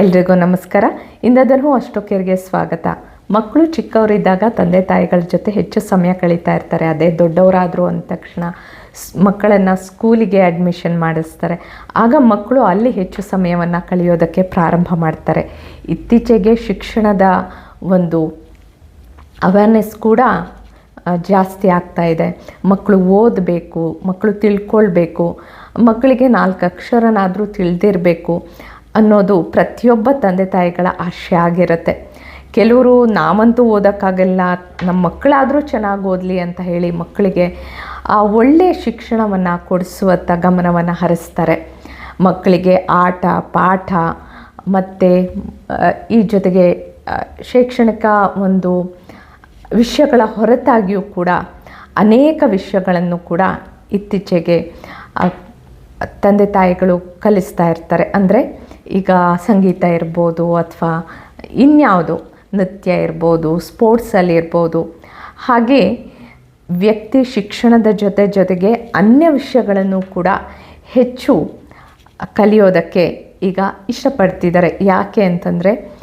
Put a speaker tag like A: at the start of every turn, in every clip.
A: ಎಲ್ರಿಗೂ ನಮಸ್ಕಾರ. ಇಂದದಲ್ಲೂ ಅಷ್ಟೊಕ್ಕೆರಿಗೆ ಸ್ವಾಗತ. ಮಕ್ಕಳು ಚಿಕ್ಕವರಿದ್ದಾಗ ತಂದೆ ತಾಯಿಗಳ ಜೊತೆ ಹೆಚ್ಚು ಸಮಯ ಕಳೀತಾ ಇರ್ತಾರೆ. ಅದೇ ದೊಡ್ಡವರಾದರು ಅಂದ ತಕ್ಷಣ ಮಕ್ಕಳನ್ನು ಸ್ಕೂಲಿಗೆ ಅಡ್ಮಿಷನ್ ಮಾಡಿಸ್ತಾರೆ. ಆಗ ಮಕ್ಕಳು ಅಲ್ಲಿ ಹೆಚ್ಚು ಸಮಯವನ್ನು ಕಳೆಯೋದಕ್ಕೆ ಪ್ರಾರಂಭ ಮಾಡ್ತಾರೆ. ಇತ್ತೀಚೆಗೆ ಶಿಕ್ಷಣದ ಒಂದು ಅವೇರ್ನೆಸ್ ಕೂಡ ಜಾಸ್ತಿ ಆಗ್ತಾ ಇದೆ. ಮಕ್ಕಳು ಓದಬೇಕು, ಮಕ್ಕಳು ತಿಳ್ಕೊಳ್ಬೇಕು, ಮಕ್ಕಳಿಗೆ ನಾಲ್ಕು ಅಕ್ಷರನಾದರೂ ತಿಳಿದಿರಬೇಕು. ಅನ್ನೋದು ಪ್ರತಿಯೊಬ್ಬ ತಂದೆ ತಾಯಿಗಳ ಆಶೆ ಆಗಿರುತ್ತೆ. ಕೆಲವರು ನಾವಂತೂ ಓದೋಕ್ಕಾಗಲ್ಲ ನಮ್ಮ ಮಕ್ಕಳಾದರೂ ಚೆನ್ನಾಗಿ ಓದಲಿ ಅಂತ ಹೇಳಿ ಮಕ್ಕಳಿಗೆ ಆ ಒಳ್ಳೆಯ ಶಿಕ್ಷಣವನ್ನು ಕೊಡಿಸುವತ್ತ ಗಮನವನ್ನು ಹರಿಸ್ತಾರೆ. ಮಕ್ಕಳಿಗೆ ಆಟ, ಪಾಠ ಮತ್ತು ಈ ಜೊತೆಗೆ ಶೈಕ್ಷಣಿಕ ಒಂದು ವಿಷಯಗಳ ಹೊರತಾಗಿಯೂ ಕೂಡ ಅನೇಕ ವಿಷಯಗಳನ್ನು ಕೂಡ ಇತ್ತೀಚೆಗೆ ತಂದೆ ತಾಯಿಗಳು ಕಲಿಸ್ತಾ ಇರ್ತಾರೆ. ಅಂದರೆ ಈಗ ಸಂಗೀತ ಇರ್ಬೋದು ಅಥವಾ ಇನ್ಯಾವುದು ನೃತ್ಯ ಇರ್ಬೋದು ಸ್ಪೋರ್ಟ್ಸಲ್ಲಿ ಇರ್ಬೋದು. ಹಾಗೆ ವ್ಯಕ್ತಿ ಶಿಕ್ಷಣದ ಜೊತೆ ಜೊತೆಗೆ ಅನ್ಯ ವಿಷಯಗಳನ್ನು ಕೂಡ ಹೆಚ್ಚು ಕಲಿಯೋದಕ್ಕೆ ಈಗ ಇಷ್ಟಪಡ್ತಿದ್ದಾರೆ. ಯಾಕೆ ಅಂತಂದರೆ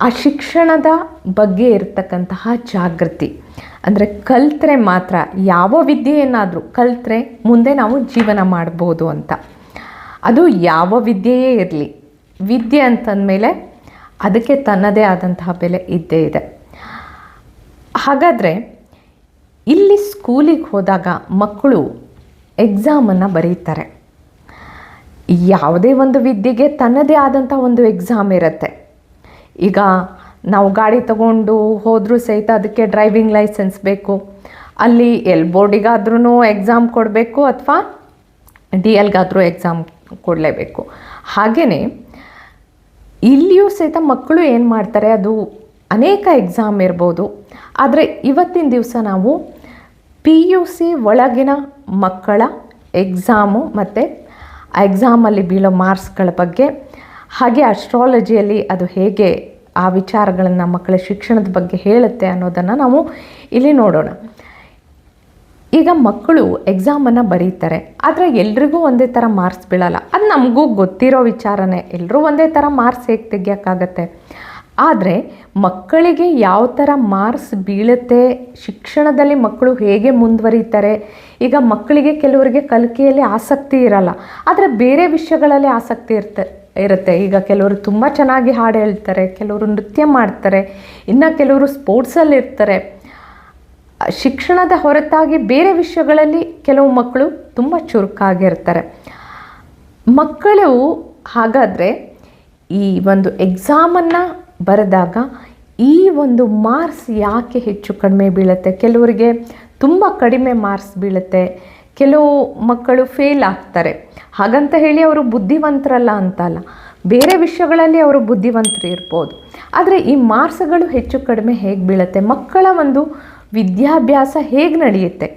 A: ಆ ಶಿಕ್ಷಣದ ಬಗ್ಗೆ ಇರತಕ್ಕಂತಹ ಜಾಗೃತಿ. ಅಂದರೆ ಕಲ್ತ್ರೆ ಮಾತ್ರ ಯಾವ ವಿದ್ಯೆಯನ್ನಾದರೂ, ಕಲ್ತ್ರೆ ಮುಂದೆ ನಾವು ಜೀವನ ಮಾಡ್ಬೋದು ಅಂತ. ಅದು ಯಾವ ವಿದ್ಯೆಯೇ ಇರಲಿ. ವಿದ್ಯೆ ಅಂತಂದಮೇಲೆ ಅದಕ್ಕೆ ತನ್ನದೇ ಆದಂತಹ ಬೆಲೆ ಇದ್ದೇ ಇದೆ. ಹಾಗಾದರೆ ಇಲ್ಲಿ ಸ್ಕೂಲಿಗೆ ಹೋದಾಗ ಮಕ್ಕಳು ಎಕ್ಸಾಮನ್ನು ಬರೀತಾರೆ. ಯಾವುದೇ ಒಂದು ವಿದ್ಯೆಗೆ ತನ್ನದೇ ಆದಂಥ ಒಂದು ಎಕ್ಸಾಮ್ ಇರುತ್ತೆ. ಈಗ ನಾವು ಗಾಡಿ ತಗೊಂಡು ಹೋದರೂ ಸಹಿತ ಅದಕ್ಕೆ ಡ್ರೈವಿಂಗ್ ಲೈಸೆನ್ಸ್ ಬೇಕು. ಅಲ್ಲಿ ಎಲ್ ಬೋರ್ಡಿಗಾದ್ರೂ ಎಕ್ಸಾಮ್ ಕೊಡಬೇಕು ಅಥವಾ ಡಿ ಎಲ್ಗಾದರೂ ಎಕ್ಸಾಮ್ ಕೊಡಲೇಬೇಕು. ಹಾಗೆಯೇ ಇಲ್ಲಿಯೂ ಸಹಿತ ಮಕ್ಕಳು ಏನು ಮಾಡ್ತಾರೆ? ಅದು ಅನೇಕ ಎಕ್ಸಾಮ್ ಇರ್ಬೋದು. ಆದರೆ ಇವತ್ತಿನ ದಿವಸ ನಾವು ಪಿ ಯು ಸಿ ಒಳಗಿನ ಮಕ್ಕಳ ಎಕ್ಸಾಮು ಮತ್ತು ಆ ಎಕ್ಸಾಮಲ್ಲಿ ಬೀಳೋ ಮಾರ್ಕ್ಸ್ಗಳ ಬಗ್ಗೆ, ಹಾಗೆ ಅಸ್ಟ್ರಾಲಜಿಯಲ್ಲಿ ಅದು ಹೇಗೆ ಆ ವಿಚಾರಗಳನ್ನು ಮಕ್ಕಳ ಶಿಕ್ಷಣದ ಬಗ್ಗೆ ಹೇಳುತ್ತೆ ಅನ್ನೋದನ್ನು ನಾವು ಇಲ್ಲಿ ನೋಡೋಣ. ಈಗ ಮಕ್ಕಳು ಎಕ್ಸಾಮನ್ನು ಬರೀತಾರೆ, ಆದರೆ ಎಲ್ರಿಗೂ ಒಂದೇ ಥರ ಮಾರ್ಕ್ಸ್ ಬೀಳಲ್ಲ. ಅದು ನಮಗೂ ಗೊತ್ತಿರೋ ವಿಚಾರನೇ ಎಲ್ಲರೂ ಒಂದೇ ಥರ ಮಾರ್ಕ್ಸ್ ಹೇಗೆ ತೆಗಿಯೋಕ್ಕಾಗತ್ತೆ ಆದರೆ ಮಕ್ಕಳಿಗೆ ಯಾವ ಥರ ಮಾರ್ಕ್ಸ್ ಬೀಳುತ್ತೆ, ಶಿಕ್ಷಣದಲ್ಲಿ ಮಕ್ಕಳು ಹೇಗೆ ಮುಂದುವರಿತಾರೆ, ಈಗ ಮಕ್ಕಳಿಗೆ ಕೆಲವರಿಗೆ ಕಲಿಕೆಯಲ್ಲಿ ಆಸಕ್ತಿ ಇರಲ್ಲ, ಆದರೆ ಬೇರೆ ವಿಷಯಗಳಲ್ಲಿ ಆಸಕ್ತಿ ಇರ್ತೆ, ಇರುತ್ತೆ. ಈಗ ಕೆಲವರು ತುಂಬ ಚೆನ್ನಾಗಿ ಹಾಡು ಹೇಳ್ತಾರೆ, ಕೆಲವರು ನೃತ್ಯ ಮಾಡ್ತಾರೆ, ಇನ್ನು ಕೆಲವರು ಸ್ಪೋರ್ಟ್ಸಲ್ಲಿ ಇರ್ತಾರೆ ಶಿಕ್ಷಣದ ಹೊರತಾಗಿ ಬೇರೆ ವಿಷಯಗಳಲ್ಲಿ ಕೆಲವು ಮಕ್ಕಳು ತುಂಬ ಚುರುಕಾಗಿರ್ತಾರೆ. ಮಕ್ಕಳು ಹಾಗಾದರೆ ಈ ಒಂದು ಎಕ್ಸಾಮನ್ನು ಬರೆದಾಗ ಈ ಒಂದು ಮಾರ್ಕ್ಸ್ ಯಾಕೆ ಹೆಚ್ಚು ಕಡಿಮೆ ಬೀಳುತ್ತೆ? ಕೆಲವರಿಗೆ ತುಂಬ ಕಡಿಮೆ ಮಾರ್ಕ್ಸ್ ಬೀಳುತ್ತೆ. ಕೆಲವು ಮಕ್ಕಳು ಫೇಲ್ ಆಗ್ತಾರೆ. ಹಾಗಂತ ಹೇಳಿ ಅವರು ಬುದ್ಧಿವಂತರಲ್ಲ ಅಂತಲ್ಲ. ಬೇರೆ ವಿಷಯಗಳಲ್ಲಿ ಅವರು ಬುದ್ಧಿವಂತರು ಇರ್ಬೋದು ಆದರೆ ಈ ಮಾರ್ಕ್ಸ್ಗಳು ಹೆಚ್ಚು ಕಡಿಮೆ ಹೇಗೆ ಬೀಳುತ್ತೆ? ಮಕ್ಕಳ ಒಂದು ವಿದ್ಯಾಭ್ಯಾಸ ಹೇಗೆ ನಡೆಯುತ್ತೆ?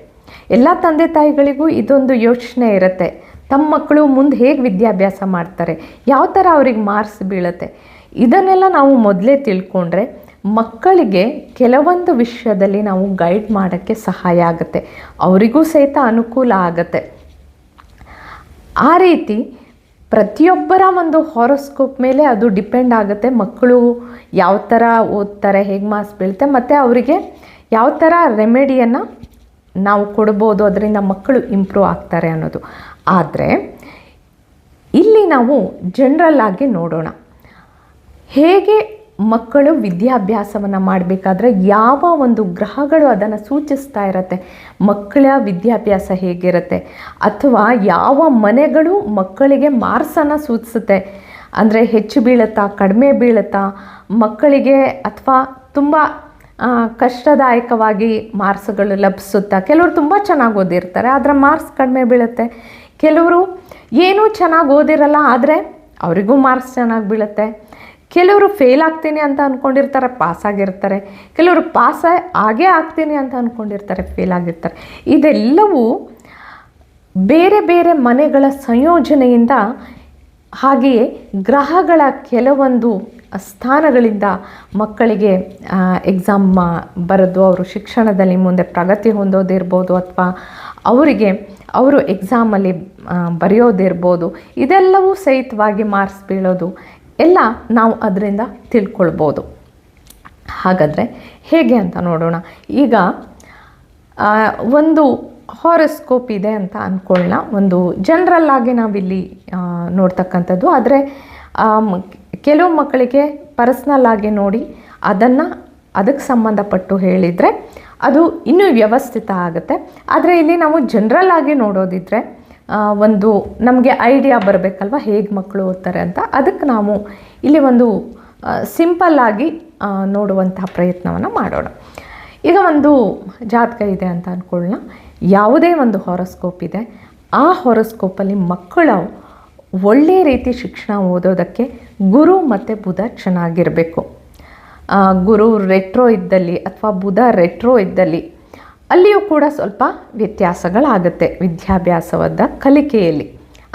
A: ಎಲ್ಲ ತಂದೆ ತಾಯಿಗಳಿಗೂ ಇದೊಂದು ಯೋಚನೆ ಇರುತ್ತೆ. ತಮ್ಮ ಮಕ್ಕಳು ಮುಂದೆ ಹೇಗೆ ವಿದ್ಯಾಭ್ಯಾಸ ಮಾಡ್ತಾರೆ? ಯಾವ ಥರ ಅವ್ರಿಗೆ ಮಾರ್ಕ್ಸ್ ಬೀಳುತ್ತೆ? ಇದನ್ನೆಲ್ಲ ನಾವು ಮೊದಲೇ ತಿಳ್ಕೊಂಡ್ರೆ ಮಕ್ಕಳಿಗೆ ಕೆಲವೊಂದು ವಿಷಯದಲ್ಲಿ ನಾವು ಗೈಡ್ ಮಾಡೋಕ್ಕೆ ಸಹಾಯ ಆಗುತ್ತೆ. ಅವರಿಗೂ ಸಹಿತ ಅನುಕೂಲ ಆಗುತ್ತೆ. ಆ ರೀತಿ ಪ್ರತಿಯೊಬ್ಬರ ಒಂದು ಹಾರೋಸ್ಕೋಪ್ ಮೇಲೆ ಅದು ಡಿಪೆಂಡ್ ಆಗುತ್ತೆ. ಮಕ್ಕಳು ಯಾವ ಥರ ಓದ್ತಾರೆ, ಹೇಗೆ ಮಾರ್ಕ್ಸ್ ಬೀಳುತ್ತೆ, ಮತ್ತು ಅವರಿಗೆ ಯಾವ ಥರ ರೆಮಿಡಿಯನ್ನು ನಾವು ಕೊಡ್ಬೋದು, ಅದರಿಂದ ಮಕ್ಕಳು ಇಂಪ್ರೂವ್ ಆಗ್ತಾರೆ ಅನ್ನೋದು. ಆದರೆ, ಇಲ್ಲಿ ನಾವು ಜನರಲ್ ನೋಡೋಣ. ಹೇಗೆ ಮಕ್ಕಳು ವಿದ್ಯಾಭ್ಯಾಸವನ್ನು ಮಾಡಬೇಕಾದ್ರೆ ಯಾವ ಒಂದು ಗ್ರಹಗಳು ಅದನ್ನು ಸೂಚಿಸ್ತಾ ಇರತ್ತೆ, ಮಕ್ಕಳ ವಿದ್ಯಾಭ್ಯಾಸ ಹೇಗಿರುತ್ತೆ, ಅಥವಾ ಯಾವ ಮನೆಗಳು ಮಕ್ಕಳಿಗೆ ಮಾರ್ಸನ್ನು ಸೂಚಿಸುತ್ತೆ, ಅಂದರೆ ಹೆಚ್ಚು ಬೀಳುತ್ತಾ, ಕಡಿಮೆ ಬೀಳುತ್ತಾ, ಮಕ್ಕಳಿಗೆ ಅಥವಾ ತುಂಬ ಕಷ್ಟದಾಯಕವಾಗಿ ಮಾರ್ಕ್ಸ್ಗಳು ಲಭಿಸುತ್ತಾ ಕೆಲವರು ತುಂಬ ಚೆನ್ನಾಗಿ ಓದಿರ್ತಾರೆ, ಆದರೆ ಮಾರ್ಕ್ಸ್ ಕಡಿಮೆ ಬೀಳುತ್ತೆ. ಕೆಲವರು ಏನೂ ಚೆನ್ನಾಗಿ ಓದಿರಲ್ಲ, ಆದರೆ ಅವರಿಗೂ ಮಾರ್ಕ್ಸ್ ಚೆನ್ನಾಗಿ ಬೀಳುತ್ತೆ. ಕೆಲವರು ಫೇಲ್ ಆಗ್ತೀನಿ ಅಂತ ಅಂದ್ಕೊಂಡಿರ್ತಾರೆ ಪಾಸ್ ಆಗಿರ್ತಾರೆ. ಕೆಲವರು ಪಾಸ್ ಆಗೇ ಆಗ್ತೀನಿ ಅಂತ ಅಂದ್ಕೊಂಡಿರ್ತಾರೆ ಫೇಲ್ ಆಗಿರ್ತಾರೆ. ಇದೆಲ್ಲವೂ ಬೇರೆ ಬೇರೆ ಮನೆಗಳ ಸಂಯೋಜನೆಯಿಂದ ಹಾಗೆಯೇ ಗ್ರಹಗಳ ಕೆಲವೊಂದು ಸ್ಥಾನಗಳಿಂದ ಮಕ್ಕಳಿಗೆ ಎಕ್ಸಾಮ್ ಬರೋದು ಅವರು ಶಿಕ್ಷಣದಲ್ಲಿ ಮುಂದೆ ಪ್ರಗತಿ ಹೊಂದೋದಿರ್ಬೋದು ಅಥವಾ ಅವರಿಗೆ ಅವರು ಎಕ್ಸಾಮಲ್ಲಿ ಬರೆಯೋದಿರ್ಬೋದು, ಇದೆಲ್ಲವೂ ಸಹಿತವಾಗಿ ಮಾರ್ಕ್ಸ್ ಬೀಳೋದು ಎಲ್ಲ ನಾವು ಅದರಿಂದ ತಿಳ್ಕೊಳ್ಬೋದು. ಹಾಗಾದರೆ ಹೇಗೆ ಅಂತ ನೋಡೋಣ. ಈಗ ಒಂದು ಹಾರಸ್ಕೋಪ್ ಇದೆ ಅಂತ ಅಂದ್ಕೊಳ್ಳೋಣ ಒಂದು ಜನರಲ್ ನಾವಿಲ್ಲಿ ನೋಡ್ತಕ್ಕಂಥದ್ದು. ಆದರೆ ಕೆಲವು ಮಕ್ಕಳಿಗೆ ಪರ್ಸ್ನಲ್ ಆಗಿ ನೋಡಿ ಅದನ್ನು ಅದಕ್ಕೆ ಸಂಬಂಧಪಟ್ಟು ಹೇಳಿದರೆ ಅದು ಇನ್ನೂ ವ್ಯವಸ್ಥಿತ ಆಗುತ್ತೆ. ಆದರೆ ಇಲ್ಲಿ ನಾವು ಜನರಲ್ ಆಗಿ ನೋಡೋದಿದ್ರೆ ಒಂದು ನಮಗೆ ಐಡಿಯಾ ಬರಬೇಕಲ್ವ ಹೇಗೆ ಮಕ್ಕಳು ಓದ್ತಾರೆ ಅಂತ. ಅದಕ್ಕೆ ನಾವು ಇಲ್ಲಿ ಒಂದು ಸಿಂಪಲ್ ಆಗಿ ನೋಡುವಂತಹ ಪ್ರಯತ್ನವನ್ನು ಮಾಡೋಣ. ಈಗ ಒಂದು ಜಾತಕ ಇದೆ ಅಂತ ಅಂದ್ಕೊಳ್ಳೋಣ ಯಾವುದೇ ಒಂದು ಹಾರೋಸ್ಕೋಪ್ ಇದೆ. ಆ ಹೊರಸ್ಕೋಪಲ್ಲಿ ಮಕ್ಕಳು ಒಳ್ಳೆಯ ರೀತಿ ಶಿಕ್ಷಣ ಓದೋದಕ್ಕೆ ಗುರು ಮತ್ತು ಬುಧ ಚೆನ್ನಾಗಿರಬೇಕು. ಗುರು ರೆಟ್ರೋ ಇದ್ದಲ್ಲಿ ಅಥವಾ ಬುಧ ರೆಟ್ರೋ ಇದ್ದಲ್ಲಿ ಅಲ್ಲಿಯೂ ಕೂಡ ಸ್ವಲ್ಪ ವ್ಯತ್ಯಾಸಗಳಾಗುತ್ತೆ ವಿದ್ಯಾಭ್ಯಾಸವಾದ ಕಲಿಕೆಯಲ್ಲಿ.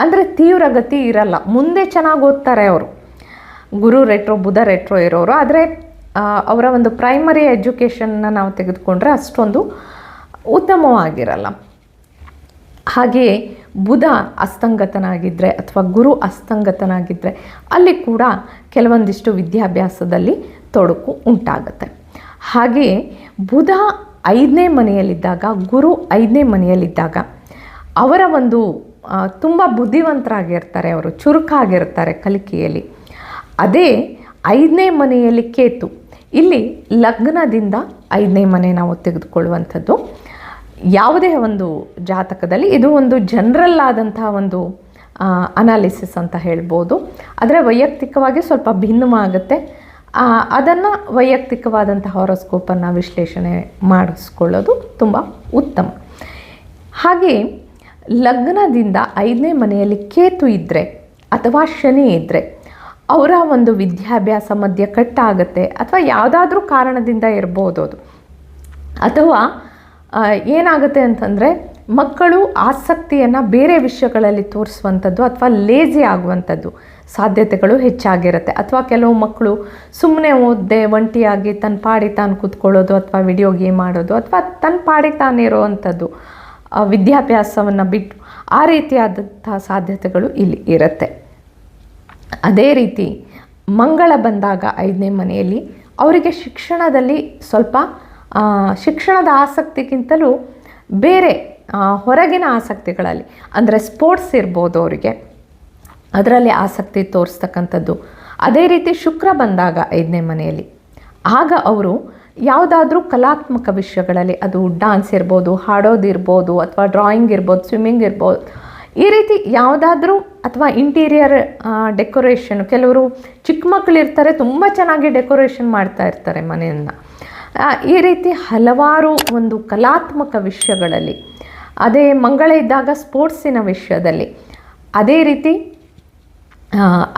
A: ಅಂದರೆ ತೀವ್ರಗತಿ ಇರಲ್ಲ. ಮುಂದೆ ಚೆನ್ನಾಗಿ ಓದ್ತಾರೆ ಅವರು. ಗುರು ರೆಟ್ರೋ ಬುಧ ರೆಟ್ರೋ ಇರೋರು. ಆದರೆ ಅವರ ಒಂದು ಪ್ರೈಮರಿ ಎಜುಕೇಷನ್ನ ನಾವು ತೆಗೆದುಕೊಂಡ್ರೆ ಅಷ್ಟೊಂದು ಉತ್ತಮವಾಗಿರಲ್ಲ. ಹಾಗೆಯೇ ಬುಧ ಅಸ್ತಂಗತನಾಗಿದ್ದರೆ ಅಥವಾ ಗುರು ಅಸ್ತಂಗತನಾಗಿದ್ದರೆ ಅಲ್ಲಿ ಕೂಡ ಕೆಲವೊಂದಿಷ್ಟು ವಿದ್ಯಾಭ್ಯಾಸದಲ್ಲಿ ತೊಡಕು ಉಂಟಾಗುತ್ತೆ. ಹಾಗೆಯೇ ಬುಧ ಐದನೇ ಮನೆಯಲ್ಲಿದ್ದಾಗ, ಗುರು ಐದನೇ ಮನೆಯಲ್ಲಿದ್ದಾಗ ಅವರ ಒಂದು ತುಂಬ ಬುದ್ಧಿವಂತರಾಗಿರ್ತಾರೆ, ಅವರು ಚುರುಕಾಗಿರ್ತಾರೆ ಕಲಿಕೆಯಲ್ಲಿ. ಅದೇ ಐದನೇ ಮನೆಯಲ್ಲಿ ಕೇತು, ಇಲ್ಲಿ ಲಗ್ನದಿಂದ ಐದನೇ ಮನೆ ನಾವು ತೆಗೆದುಕೊಳ್ಳುವಂಥದ್ದು. ಯಾವುದೇ ಒಂದು ಜಾತಕದಲ್ಲಿ ಇದು ಒಂದು ಜನರಲ್ ಆದಂತಹ ಒಂದು ಅನಾಲಿಸಿಸ್ ಅಂತ ಹೇಳ್ಬೋದು. ಆದರೆ ವೈಯಕ್ತಿಕವಾಗಿ ಸ್ವಲ್ಪ ಭಿನ್ನವಾಗುತ್ತೆ. ಅದನ್ನು ವೈಯಕ್ತಿಕವಾದಂಥ ಹಾರೋಸ್ಕೋಪನ್ನು ವಿಶ್ಲೇಷಣೆ ಮಾಡಿಸ್ಕೊಳ್ಳೋದು ತುಂಬ ಉತ್ತಮ. ಹಾಗೆ ಲಗ್ನದಿಂದ ಐದನೇ ಮನೆಯಲ್ಲಿ ಕೇತು ಇದ್ದರೆ ಅಥವಾ ಶನಿ ಇದ್ದರೆ ಅವರ ಒಂದು ವಿದ್ಯಾಭ್ಯಾಸ ಮಧ್ಯ ಕಟ್ಟಾಗುತ್ತೆ ಅಥವಾ ಯಾವುದಾದ್ರೂ ಕಾರಣದಿಂದ ಇರ್ಬೋದು ಅದು. ಅಥವಾ ಏನಾಗುತ್ತೆ ಅಂತಂದರೆ ಮಕ್ಕಳು ಆಸಕ್ತಿಯನ್ನು ಬೇರೆ ವಿಷಯಗಳಲ್ಲಿ ತೋರಿಸುವಂಥದ್ದು ಅಥವಾ ಲೇಜಿ ಆಗುವಂಥದ್ದು ಸಾಧ್ಯತೆಗಳು ಹೆಚ್ಚಾಗಿರುತ್ತೆ. ಅಥವಾ ಕೆಲವು ಮಕ್ಕಳು ಸುಮ್ಮನೆ ಓದದೆ ಒಂಟಿಯಾಗಿ ತನ್ನ ಪಾಡಿ ತಾನು ಕೂತ್ಕೊಳ್ಳೋದು ಅಥವಾ ವಿಡಿಯೋ ಗೇಮ್ ಆಡೋದು ಅಥವಾ ತನ್ನ ಪಾಡಿ ತಾನೇ ಇರೋವಂಥದ್ದು ಆ, ವಿದ್ಯಾಭ್ಯಾಸವನ್ನು ಬಿಟ್ಟು ಆ ರೀತಿಯಾದಂಥ ಸಾಧ್ಯತೆಗಳು ಇಲ್ಲಿ ಇರುತ್ತೆ. ಅದೇ ರೀತಿ ಮಂಗಳ ಬಂದಾಗ ಐದನೇ ಮನೆಯಲ್ಲಿ ಅವರಿಗೆ ಶಿಕ್ಷಣದಲ್ಲಿ ಸ್ವಲ್ಪ ಶಿಕ್ಷಣದ ಆಸಕ್ತಿಗಿಂತಲೂ ಬೇರೆ ಹೊರಗಿನ ಆಸಕ್ತಿಗಳಲ್ಲಿ, ಅಂದರೆ ಸ್ಪೋರ್ಟ್ಸ್ ಇರ್ಬೋದು ಅವರಿಗೆ, ಅದರಲ್ಲಿ ಆಸಕ್ತಿ ತೋರಿಸ್ತಕ್ಕಂಥದ್ದು. ಅದೇ ರೀತಿ ಶುಕ್ರ ಬಂದಾಗ ಐದನೇ ಮನೆಯಲ್ಲಿ, ಆಗ ಅವರು ಯಾವುದಾದ್ರೂ ಕಲಾತ್ಮಕ ವಿಷಯಗಳಲ್ಲಿ, ಅದು ಡಾನ್ಸ್ ಇರ್ಬೋದು ಹಾಡೋದಿರ್ಬೋದು ಅಥವಾ ಡ್ರಾಯಿಂಗ್ ಇರ್ಬೋದು ಸ್ವಿಮ್ಮಿಂಗ್ ಇರ್ಬೋದು, ಈ ರೀತಿ ಯಾವುದಾದ್ರೂ ಅಥವಾ ಇಂಟೀರಿಯರ್ ಡೆಕೋರೇಷನ್ ಕೆಲವರು ಚಿಕ್ಕ ಮಕ್ಕಳಿರ್ತಾರೆ ತುಂಬ ಚೆನ್ನಾಗಿ ಡೆಕೋರೇಷನ್ ಮಾಡ್ತಾ ಇರ್ತಾರೆ ಮನೆಯನ್ನು. ಈ ರೀತಿ ಹಲವಾರು ಒಂದು ಕಲಾತ್ಮಕ ವಿಷಯಗಳಲ್ಲಿ, ಅದೇ ಮಂಗಳ ಇದ್ದಾಗ ಸ್ಪೋರ್ಟ್ಸಿನ ವಿಷಯದಲ್ಲಿ, ಅದೇ ರೀತಿ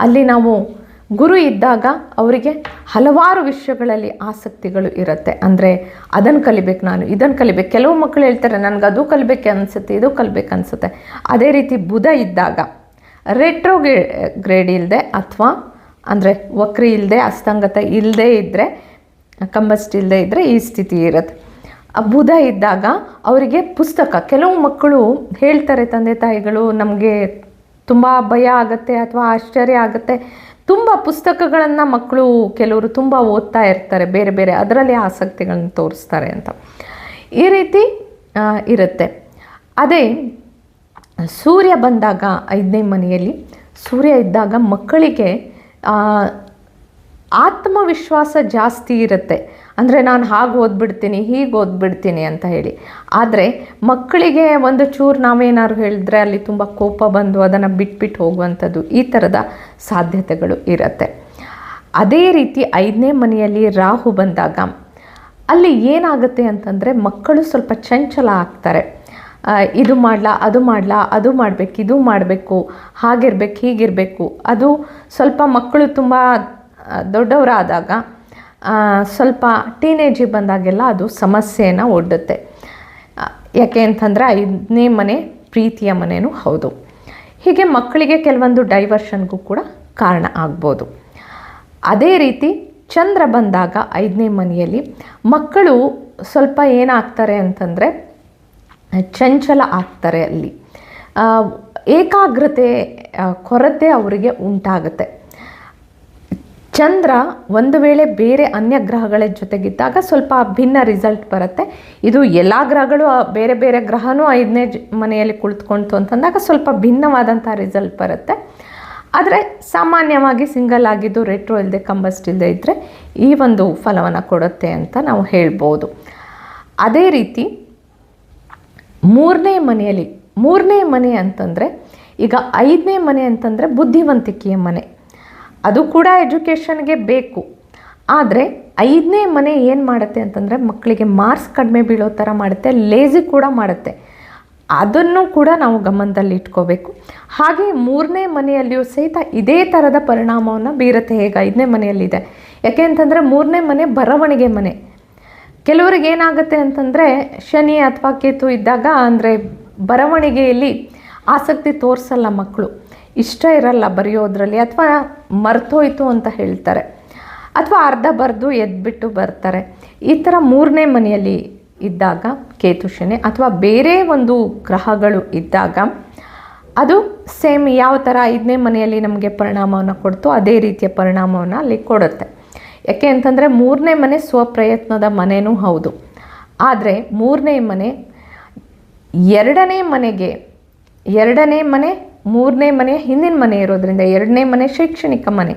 A: ಅಲ್ಲಿ ನಾವು ಗುರು ಇದ್ದಾಗ ಅವರಿಗೆ ಹಲವಾರು ವಿಷಯಗಳಲ್ಲಿ ಆಸಕ್ತಿಗಳು ಇರುತ್ತೆ. ಅಂದರೆ ಅದನ್ನು ಕಲಿಬೇಕು ನಾನು ಇದನ್ನು ಕಲಿಬೇಕು. ಕೆಲವು ಮಕ್ಕಳು ಹೇಳ್ತಾರೆ, ನನಗೆ ಅದು ಕಲಿಬೇಕು ಅನಿಸುತ್ತೆ, ಇದು ಕಲಿಬೇಕು ಅನಿಸುತ್ತೆ. ಅದೇ ರೀತಿ ಬುಧ ಇದ್ದಾಗ, ರೆಟ್ರೋ ಗ್ರೇಡ್ ಇಲ್ಲದೆ ಅಥವಾ ಅಂದರೆ ವಕ್ರಿ ಇಲ್ಲದೆ ಅಸ್ತಂಗತ ಇಲ್ಲದೇ ಇದ್ದರೆ ಕಂಬಸ್ಟ್ ಇಲ್ಲದೆ ಇದ್ದರೆ ಈ ಸ್ಥಿತಿ ಇರುತ್ತೆ. ಬುಧ ಇದ್ದಾಗ ಅವರಿಗೆ ಪುಸ್ತಕ, ಕೆಲವು ಮಕ್ಕಳು ಹೇಳ್ತಾರೆ ತಂದೆ ತಾಯಿಗಳು, ನಮಗೆ ತುಂಬ ಭಯ ಆಗುತ್ತೆ ಅಥವಾ ಆಶ್ಚರ್ಯ ಆಗುತ್ತೆ. ತುಂಬ ಪುಸ್ತಕಗಳನ್ನು ಮಕ್ಕಳು ಕೆಲವರು ತುಂಬ ಓದ್ತಾ ಇರ್ತಾರೆ, ಬೇರೆ ಬೇರೆ ಅದರಲ್ಲಿ ಆಸಕ್ತಿಗಳನ್ನ ತೋರಿಸ್ತಾರೆ ಅಂತ. ಈ ರೀತಿ ಇರುತ್ತೆ. ಅದೇ, ಸೂರ್ಯ ಬಂದಾಗ ಐದನೇ ಮನೆಯಲ್ಲಿ, ಸೂರ್ಯ ಇದ್ದಾಗ ಮಕ್ಕಳಿಗೆ ಆತ್ಮವಿಶ್ವಾಸ ಜಾಸ್ತಿ ಇರುತ್ತೆ. ಅಂದರೆ ನಾನು ಹಾಗೆ ಓದ್ಬಿಡ್ತೀನಿ, ಹೀಗೆ ಓದ್ಬಿಡ್ತೀನಿ ಅಂತ ಹೇಳಿ. ಆದರೆ ಮಕ್ಕಳಿಗೆ ಒಂದು ಚೂರು ನಾವೇನಾದ್ರು ಹೇಳಿದ್ರೆ ಅಲ್ಲಿ ತುಂಬ ಕೋಪ ಬಂದು ಅದನ್ನು ಬಿಟ್ಬಿಟ್ಟು ಹೋಗುವಂಥದ್ದು ಈ ಥರದ ಸಾಧ್ಯತೆಗಳು ಇರುತ್ತೆ. ಅದೇ ರೀತಿ ಐದನೇ ಮನೆಯಲ್ಲಿ ರಾಹು ಬಂದಾಗ ಅಲ್ಲಿ ಏನಾಗುತ್ತೆ ಅಂತಂದರೆ ಮಕ್ಕಳು ಸ್ವಲ್ಪ ಚಂಚಲ ಆಗ್ತಾರೆ. ಇದು ಮಾಡಲಾ, ಅದು ಮಾಡಲಾ, ಅದು ಮಾಡಬೇಕು, ಇದು ಮಾಡಬೇಕು, ಹಾಗಿರ್ಬೇಕು, ಹೀಗಿರಬೇಕು. ಅದು ಸ್ವಲ್ಪ ಮಕ್ಕಳು ತುಂಬ ದೊಡ್ಡವರಾದಾಗ ಸ್ವಲ್ಪ ಟೀನೇಜಿಗೆ ಬಂದಾಗೆಲ್ಲ ಅದು ಸಮಸ್ಯೆಯನ್ನು ಒಡ್ಡುತ್ತೆ. ಯಾಕೆ ಅಂತಂದರೆ ಐದನೇ ಮನೆ ಪ್ರೀತಿಯ ಮನೆಯೂ ಹೌದು. ಹೀಗೆ ಮಕ್ಕಳಿಗೆ ಕೆಲವೊಂದು ಡೈವರ್ಷನ್ಗೂ ಕೂಡ ಕಾರಣ ಆಗ್ಬೋದು. ಅದೇ ರೀತಿ ಚಂದ್ರ ಬಂದಾಗ ಐದನೇ ಮನೆಯಲ್ಲಿ ಮಕ್ಕಳು ಸ್ವಲ್ಪ ಏನಾಗ್ತಾರೆ ಅಂತಂದರೆ, ಚಂಚಲ ಆಗ್ತಾರೆ ಅಲ್ಲಿ. ಏಕಾಗ್ರತೆ ಕೊರತೆ ಅವರಿಗೆ ಉಂಟಾಗುತ್ತೆ. ಚಂದ್ರ ಒಂದು ವೇಳೆ ಬೇರೆ ಅನ್ಯ ಗ್ರಹಗಳ ಜೊತೆಗಿದ್ದಾಗ ಸ್ವಲ್ಪ ಭಿನ್ನ ರಿಸಲ್ಟ್ ಬರುತ್ತೆ. ಇದು ಎಲ್ಲ ಗ್ರಹಗಳು ಬೇರೆ ಬೇರೆ ಗ್ರಹನೂ ಐದನೇ ಮನೆಯಲ್ಲಿ ಕುಳಿತುಕೊಂತು ಅಂತಂದಾಗ ಸ್ವಲ್ಪ ಭಿನ್ನವಾದಂಥ ರಿಸಲ್ಟ್ ಬರುತ್ತೆ. ಆದರೆ ಸಾಮಾನ್ಯವಾಗಿ ಸಿಂಗಲ್ ಆಗಿದ್ದು ರೆಟ್ರೋ ಇಲ್ಲದೆ ಕಂಬಸ್ಟ್ ಇಲ್ಲದೆ ಇದ್ದರೆ ಈ ಒಂದು ಫಲವನ್ನು ಕೊಡುತ್ತೆ ಅಂತ ನಾವು ಹೇಳ್ಬೋದು. ಅದೇ ರೀತಿ ಮೂರನೇ ಮನೆಯಲ್ಲಿ, ಮೂರನೇ ಮನೆ ಅಂತಂದರೆ ಈಗ ಐದನೇ ಮನೆ ಅಂತಂದರೆ ಬುದ್ಧಿವಂತಿಕೆಯ ಮನೆ. ಅದು ಕೂಡ ಎಜುಕೇಷನ್ಗೆ ಬೇಕು. ಆದರೆ ಐದನೇ ಮನೆ ಏನು ಮಾಡುತ್ತೆ ಅಂತಂದರೆ ಮಕ್ಕಳಿಗೆ ಮಾರ್ಕ್ಸ್ ಕಡಿಮೆ ಬೀಳೋ ಥರ ಮಾಡುತ್ತೆ ಲೇಜಿ ಕೂಡ ಮಾಡುತ್ತೆ. ಅದನ್ನು ಕೂಡ ನಾವು ಗಮನದಲ್ಲಿ ಇಟ್ಕೋಬೇಕು. ಹಾಗೆ ಮೂರನೇ ಮನೆಯಲ್ಲಿಯೂ ಸಹಿತ ಇದೇ ಥರದ ಪರಿಣಾಮವನ್ನು ಬೀರುತ್ತೆ ಹೇಗೆ ಐದನೇ ಮನೆಯಲ್ಲಿದೆ. ಯಾಕೆ ಅಂತಂದರೆ ಮೂರನೇ ಮನೆ ಬರವಣಿಗೆ ಮನೆ. ಕೆಲವರಿಗೆ ಏನಾಗುತ್ತೆ ಅಂತಂದರೆ ಶನಿ ಅಥವಾ ಕೇತು ಇದ್ದಾಗ ಅಂದರೆ ಬರವಣಿಗೆಯಲ್ಲಿ ಆಸಕ್ತಿ ತೋರಿಸಲ್ಲ ಮಕ್ಕಳು. ಇಷ್ಟ ಇರಲ್ಲ ಬರೆಯೋದ್ರಲ್ಲಿ ಅಥವಾ ಮರ್ತೋಯ್ತು ಅಂತ ಹೇಳ್ತಾರೆ. ಅಥವಾ ಅರ್ಧ ಬರೆದು ಎದ್ಬಿಟ್ಟು ಬರ್ತಾರೆ. ಈ ಥರ ಮೂರನೇ ಮನೆಯಲ್ಲಿ ಇದ್ದಾಗ ಕೇತು ಶನಿ ಅಥವಾ ಬೇರೆ ಒಂದು ಗ್ರಹಗಳು ಇದ್ದಾಗ ಅದು ಸೇಮ್ ಯಾವ ಥರ ಐದನೇ ಮನೆಯಲ್ಲಿ ನಮಗೆ ಪರಿಣಾಮವನ್ನು ಕೊಡ್ತು ಅದೇ ರೀತಿಯ ಪರಿಣಾಮವನ್ನು ಅಲ್ಲಿ ಕೊಡುತ್ತೆ. ಯಾಕೆ ಅಂತಂದರೆ ಮೂರನೇ ಮನೆ ಸ್ವಪ್ರಯತ್ನದ ಮನೆಯೂ ಹೌದು. ಆದರೆ ಮೂರನೇ ಮನೆ ಎರಡನೇ ಮನೆಗೆ ಎರಡನೇ ಮನೆ ಮೂರನೇ ಮನೆ, ಹಿಂದಿನ ಮನೆ ಇರೋದ್ರಿಂದ ಎರಡನೇ ಮನೆ ಶೈಕ್ಷಣಿಕ ಮನೆ.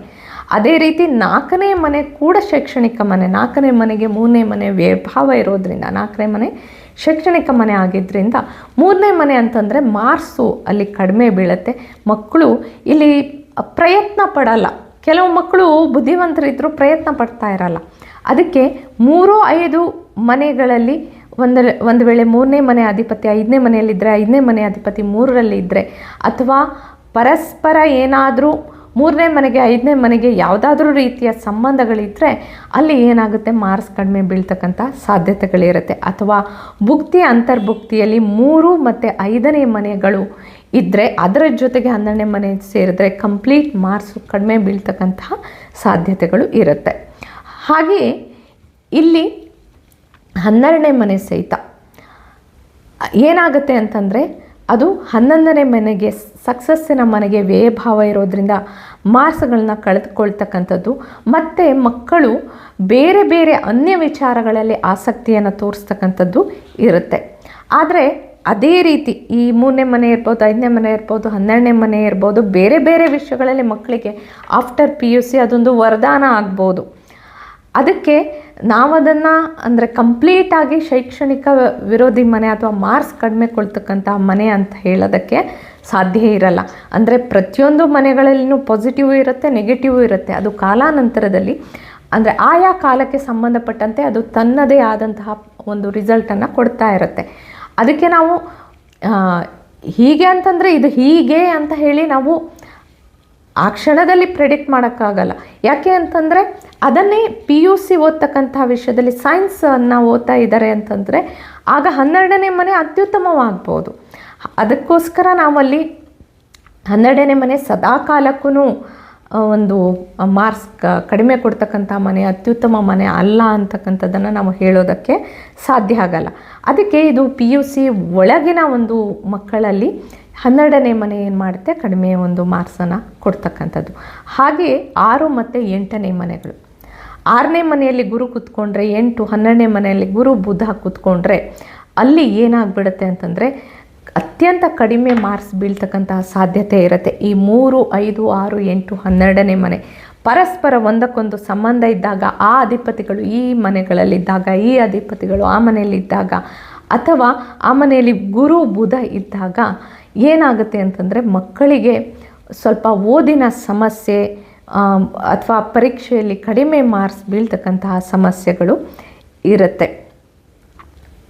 A: ಅದೇ ರೀತಿ ನಾಲ್ಕನೇ ಮನೆ ಕೂಡ ಶೈಕ್ಷಣಿಕ ಮನೆ. ನಾಲ್ಕನೇ ಮನೆಗೆ ಮೂರನೇ ಮನೆ ವ್ಯಭಾವ ಇರೋದ್ರಿಂದ ನಾಲ್ಕನೇ ಮನೆ ಶೈಕ್ಷಣಿಕ ಮನೆ ಆಗಿದ್ದರಿಂದ ಮೂರನೇ ಮನೆ ಅಂತಂದರೆ ಮಾರ್ಸು ಅಲ್ಲಿ ಕಡಿಮೆ ಬೀಳುತ್ತೆ. ಮಕ್ಕಳು ಇಲ್ಲಿ ಪ್ರಯತ್ನ ಪಡಲ್ಲ. ಕೆಲವು ಮಕ್ಕಳು ಬುದ್ಧಿವಂತರಿದ್ದರೂ ಪ್ರಯತ್ನ ಪಡ್ತಾ ಇರಲ್ಲ. ಅದಕ್ಕೆ ಮೂರು, ಐದು ಮನೆಗಳಲ್ಲಿ ಒಂದು ಒಂದು ವೇಳೆ ಮೂರನೇ ಮನೆ ಅಧಿಪತಿ ಐದನೇ ಮನೆಯಲ್ಲಿದ್ದರೆ ಐದನೇ ಮನೆ ಅಧಿಪತಿ ಮೂರರಲ್ಲಿ ಇದ್ದರೆ ಅಥವಾ ಪರಸ್ಪರ ಏನಾದರೂ ಮೂರನೇ ಮನೆಗೆ, ಐದನೇ ಮನೆಗೆ ಯಾವುದಾದ್ರೂ ರೀತಿಯ ಸಂಬಂಧಗಳಿದ್ದರೆ ಅಲ್ಲಿ ಏನಾಗುತ್ತೆ? ಮಾರ್ಕ್ಸ್ ಕಡಿಮೆ ಬೀಳ್ತಕ್ಕಂಥ ಸಾಧ್ಯತೆಗಳಿರುತ್ತೆ. ಅಥವಾ ಭುಕ್ತಿ ಅಂತರ್ಭುಕ್ತಿಯಲ್ಲಿ ಮೂರು ಮತ್ತು ಐದನೇ ಮನೆಗಳು ಇದ್ದರೆ ಅದರ ಜೊತೆಗೆ ಹನ್ನೆರಡನೇ ಮನೆ ಸೇರಿದ್ರೆ ಕಂಪ್ಲೀಟ್ ಮಾರ್ಕ್ಸ್ ಕಡಿಮೆ ಬೀಳ್ತಕ್ಕಂತಹ ಸಾಧ್ಯತೆಗಳು ಇರುತ್ತೆ. ಹಾಗೆಯೇ ಇಲ್ಲಿ ಹನ್ನೆರಡನೇ ಮನೆ ಸಹಿತ. ಏನಾಗುತ್ತೆ ಅಂತಂದರೆ, ಅದು ಹನ್ನೊಂದನೇ ಮನೆಗೆ, ಸಕ್ಸಸ್ಸಿನ ಮನೆಗೆ ವ್ಯಯಭಾವ ಇರೋದ್ರಿಂದ ಮಾರ್ಸ್ಗಳನ್ನ ಕಳೆದುಕೊಳ್ತಕ್ಕಂಥದ್ದು. ಮತ್ತು ಮಕ್ಕಳು ಬೇರೆ ಬೇರೆ ಅನ್ಯ ವಿಚಾರಗಳಲ್ಲಿ ಆಸಕ್ತಿಯನ್ನು ತೋರಿಸ್ತಕ್ಕಂಥದ್ದು ಇರುತ್ತೆ. ಆದರೆ ಅದೇ ರೀತಿ ಈ ಮೂರನೇ ಮನೆ ಇರ್ಬೋದು, ಐದನೇ ಮನೆ ಇರ್ಬೋದು, ಹನ್ನೆರಡನೇ ಮನೆ ಇರ್ಬೋದು, ಬೇರೆ ಬೇರೆ ವಿಷಯಗಳಲ್ಲಿ ಮಕ್ಕಳಿಗೆ ಆಫ್ಟರ್ ಪಿ ಯು ಸಿ ಅದೊಂದು ವರದಾನ ಆಗ್ಬೋದು. ಅದಕ್ಕೆ ನಾವು ಅದನ್ನು ಅಂದರೆ ಕಂಪ್ಲೀಟಾಗಿ ಶೈಕ್ಷಣಿಕ ವಿರೋಧಿ ಮನೆ ಅಥವಾ ಮಾರ್ಕ್ಸ್ ಕಡಿಮೆ ಕೊಳ್ತಕ್ಕಂಥ ಮನೆ ಅಂತ ಹೇಳೋದಕ್ಕೆ ಸಾಧ್ಯ ಇರಲ್ಲ. ಅಂದರೆ ಪ್ರತಿಯೊಂದು ಮನೆಗಳಲ್ಲಿನೂ ಪಾಸಿಟಿವ್ ಇರುತ್ತೆ ನೆಗೆಟಿವ್ ಇರುತ್ತೆ. ಅದು ಕಾಲಾನಂತರದಲ್ಲಿ, ಅಂದರೆ ಆಯಾ ಕಾಲಕ್ಕೆ ಸಂಬಂಧಪಟ್ಟಂತೆ ಅದು ತನ್ನದೇ ಆದಂತಹ ಒಂದು ರಿಸಲ್ಟನ್ನು ಕೊಡ್ತಾ ಇರುತ್ತೆ. ಅದಕ್ಕೆ ನಾವು ಹೀಗೆ ಅಂತಂದರೆ ಇದು ಹೀಗೆ ಅಂತ ಹೇಳಿ ನಾವು ಆ ಕ್ಷಣದಲ್ಲಿ ಪ್ರೆಡಿಕ್ಟ್ ಮಾಡೋಕ್ಕಾಗಲ್ಲ. ಯಾಕೆ ಅಂತಂದರೆ ಅದನ್ನೇ ಪಿ ಯು ಸಿ ಓದ್ತಕ್ಕಂಥ ವಿಷಯದಲ್ಲಿ ಸೈನ್ಸನ್ನು ಓದ್ತಾ ಇದ್ದಾರೆ ಅಂತಂದರೆ ಆಗ ಹನ್ನೆರಡನೇ ಮನೆ ಅತ್ಯುತ್ತಮವಾಗ್ಬೋದು. ಅದಕ್ಕೋಸ್ಕರ ನಾವಲ್ಲಿ ಹನ್ನೆರಡನೇ ಮನೆ ಸದಾ ಕಾಲಕ್ಕೂ ಒಂದು ಮಾರ್ಕ್ಸ್ ಕಡಿಮೆ ಕೊಡ್ತಕ್ಕಂಥ ಮನೆ, ಅತ್ಯುತ್ತಮ ಮನೆ ಅಲ್ಲ ಅಂತಕ್ಕಂಥದ್ದನ್ನು ನಾವು ಹೇಳೋದಕ್ಕೆ ಸಾಧ್ಯ ಆಗಲ್ಲ. ಅದಕ್ಕೆ ಇದು ಪಿ ಯು ಸಿ ಒಳಗಿನ ಒಂದು ಮಕ್ಕಳಲ್ಲಿ ಹನ್ನೆರಡನೇ ಮನೆ ಏನು ಮಾಡುತ್ತೆ? ಕಡಿಮೆ ಒಂದು ಮಾರ್ಕ್ಸನ್ನು ಕೊಡ್ತಕ್ಕಂಥದ್ದು. ಹಾಗೆ ಆರು ಮತ್ತು ಎಂಟನೇ ಮನೆಗಳು. ಆರನೇ ಮನೆಯಲ್ಲಿ ಗುರು ಕೂತ್ಕೊಂಡ್ರೆ, ಎಂಟು ಹನ್ನೆರಡನೇ ಮನೆಯಲ್ಲಿ ಗುರು ಬುಧ ಕೂತ್ಕೊಂಡ್ರೆ, ಅಲ್ಲಿ ಏನಾಗ್ಬಿಡುತ್ತೆ ಅಂತಂದರೆ ಅತ್ಯಂತ ಕಡಿಮೆ ಮಾರ್ಕ್ಸ್ ಬೀಳ್ತಕ್ಕಂತಹ ಸಾಧ್ಯತೆ ಇರುತ್ತೆ. ಈ ಮೂರು, ಐದು, ಆರು, ಎಂಟು, ಹನ್ನೆರಡನೇ ಮನೆ. ಪರಸ್ಪರ ಒಂದಕ್ಕೊಂದು ಸಂಬಂಧ ಇದ್ದಾಗ ಆ ಅಧಿಪತಿಗಳು ಈ ಮನೆಗಳಲ್ಲಿದ್ದಾಗ, ಈ ಅಧಿಪತಿಗಳು ಆ ಮನೆಯಲ್ಲಿದ್ದಾಗ, ಅಥವಾ ಆ ಮನೆಯಲ್ಲಿ ಗುರು ಬುಧ ಇದ್ದಾಗ ಏನಾಗುತ್ತೆ ಅಂತಂದರೆ ಮಕ್ಕಳಿಗೆ ಸ್ವಲ್ಪ ಓದಿನ ಸಮಸ್ಯೆ ಅಥವಾ ಪರೀಕ್ಷೆಯಲ್ಲಿ ಕಡಿಮೆ ಮಾರ್ಕ್ಸ್ ಬೀಳ್ತಕ್ಕಂತಹ ಸಮಸ್ಯೆಗಳು ಇರುತ್ತೆ.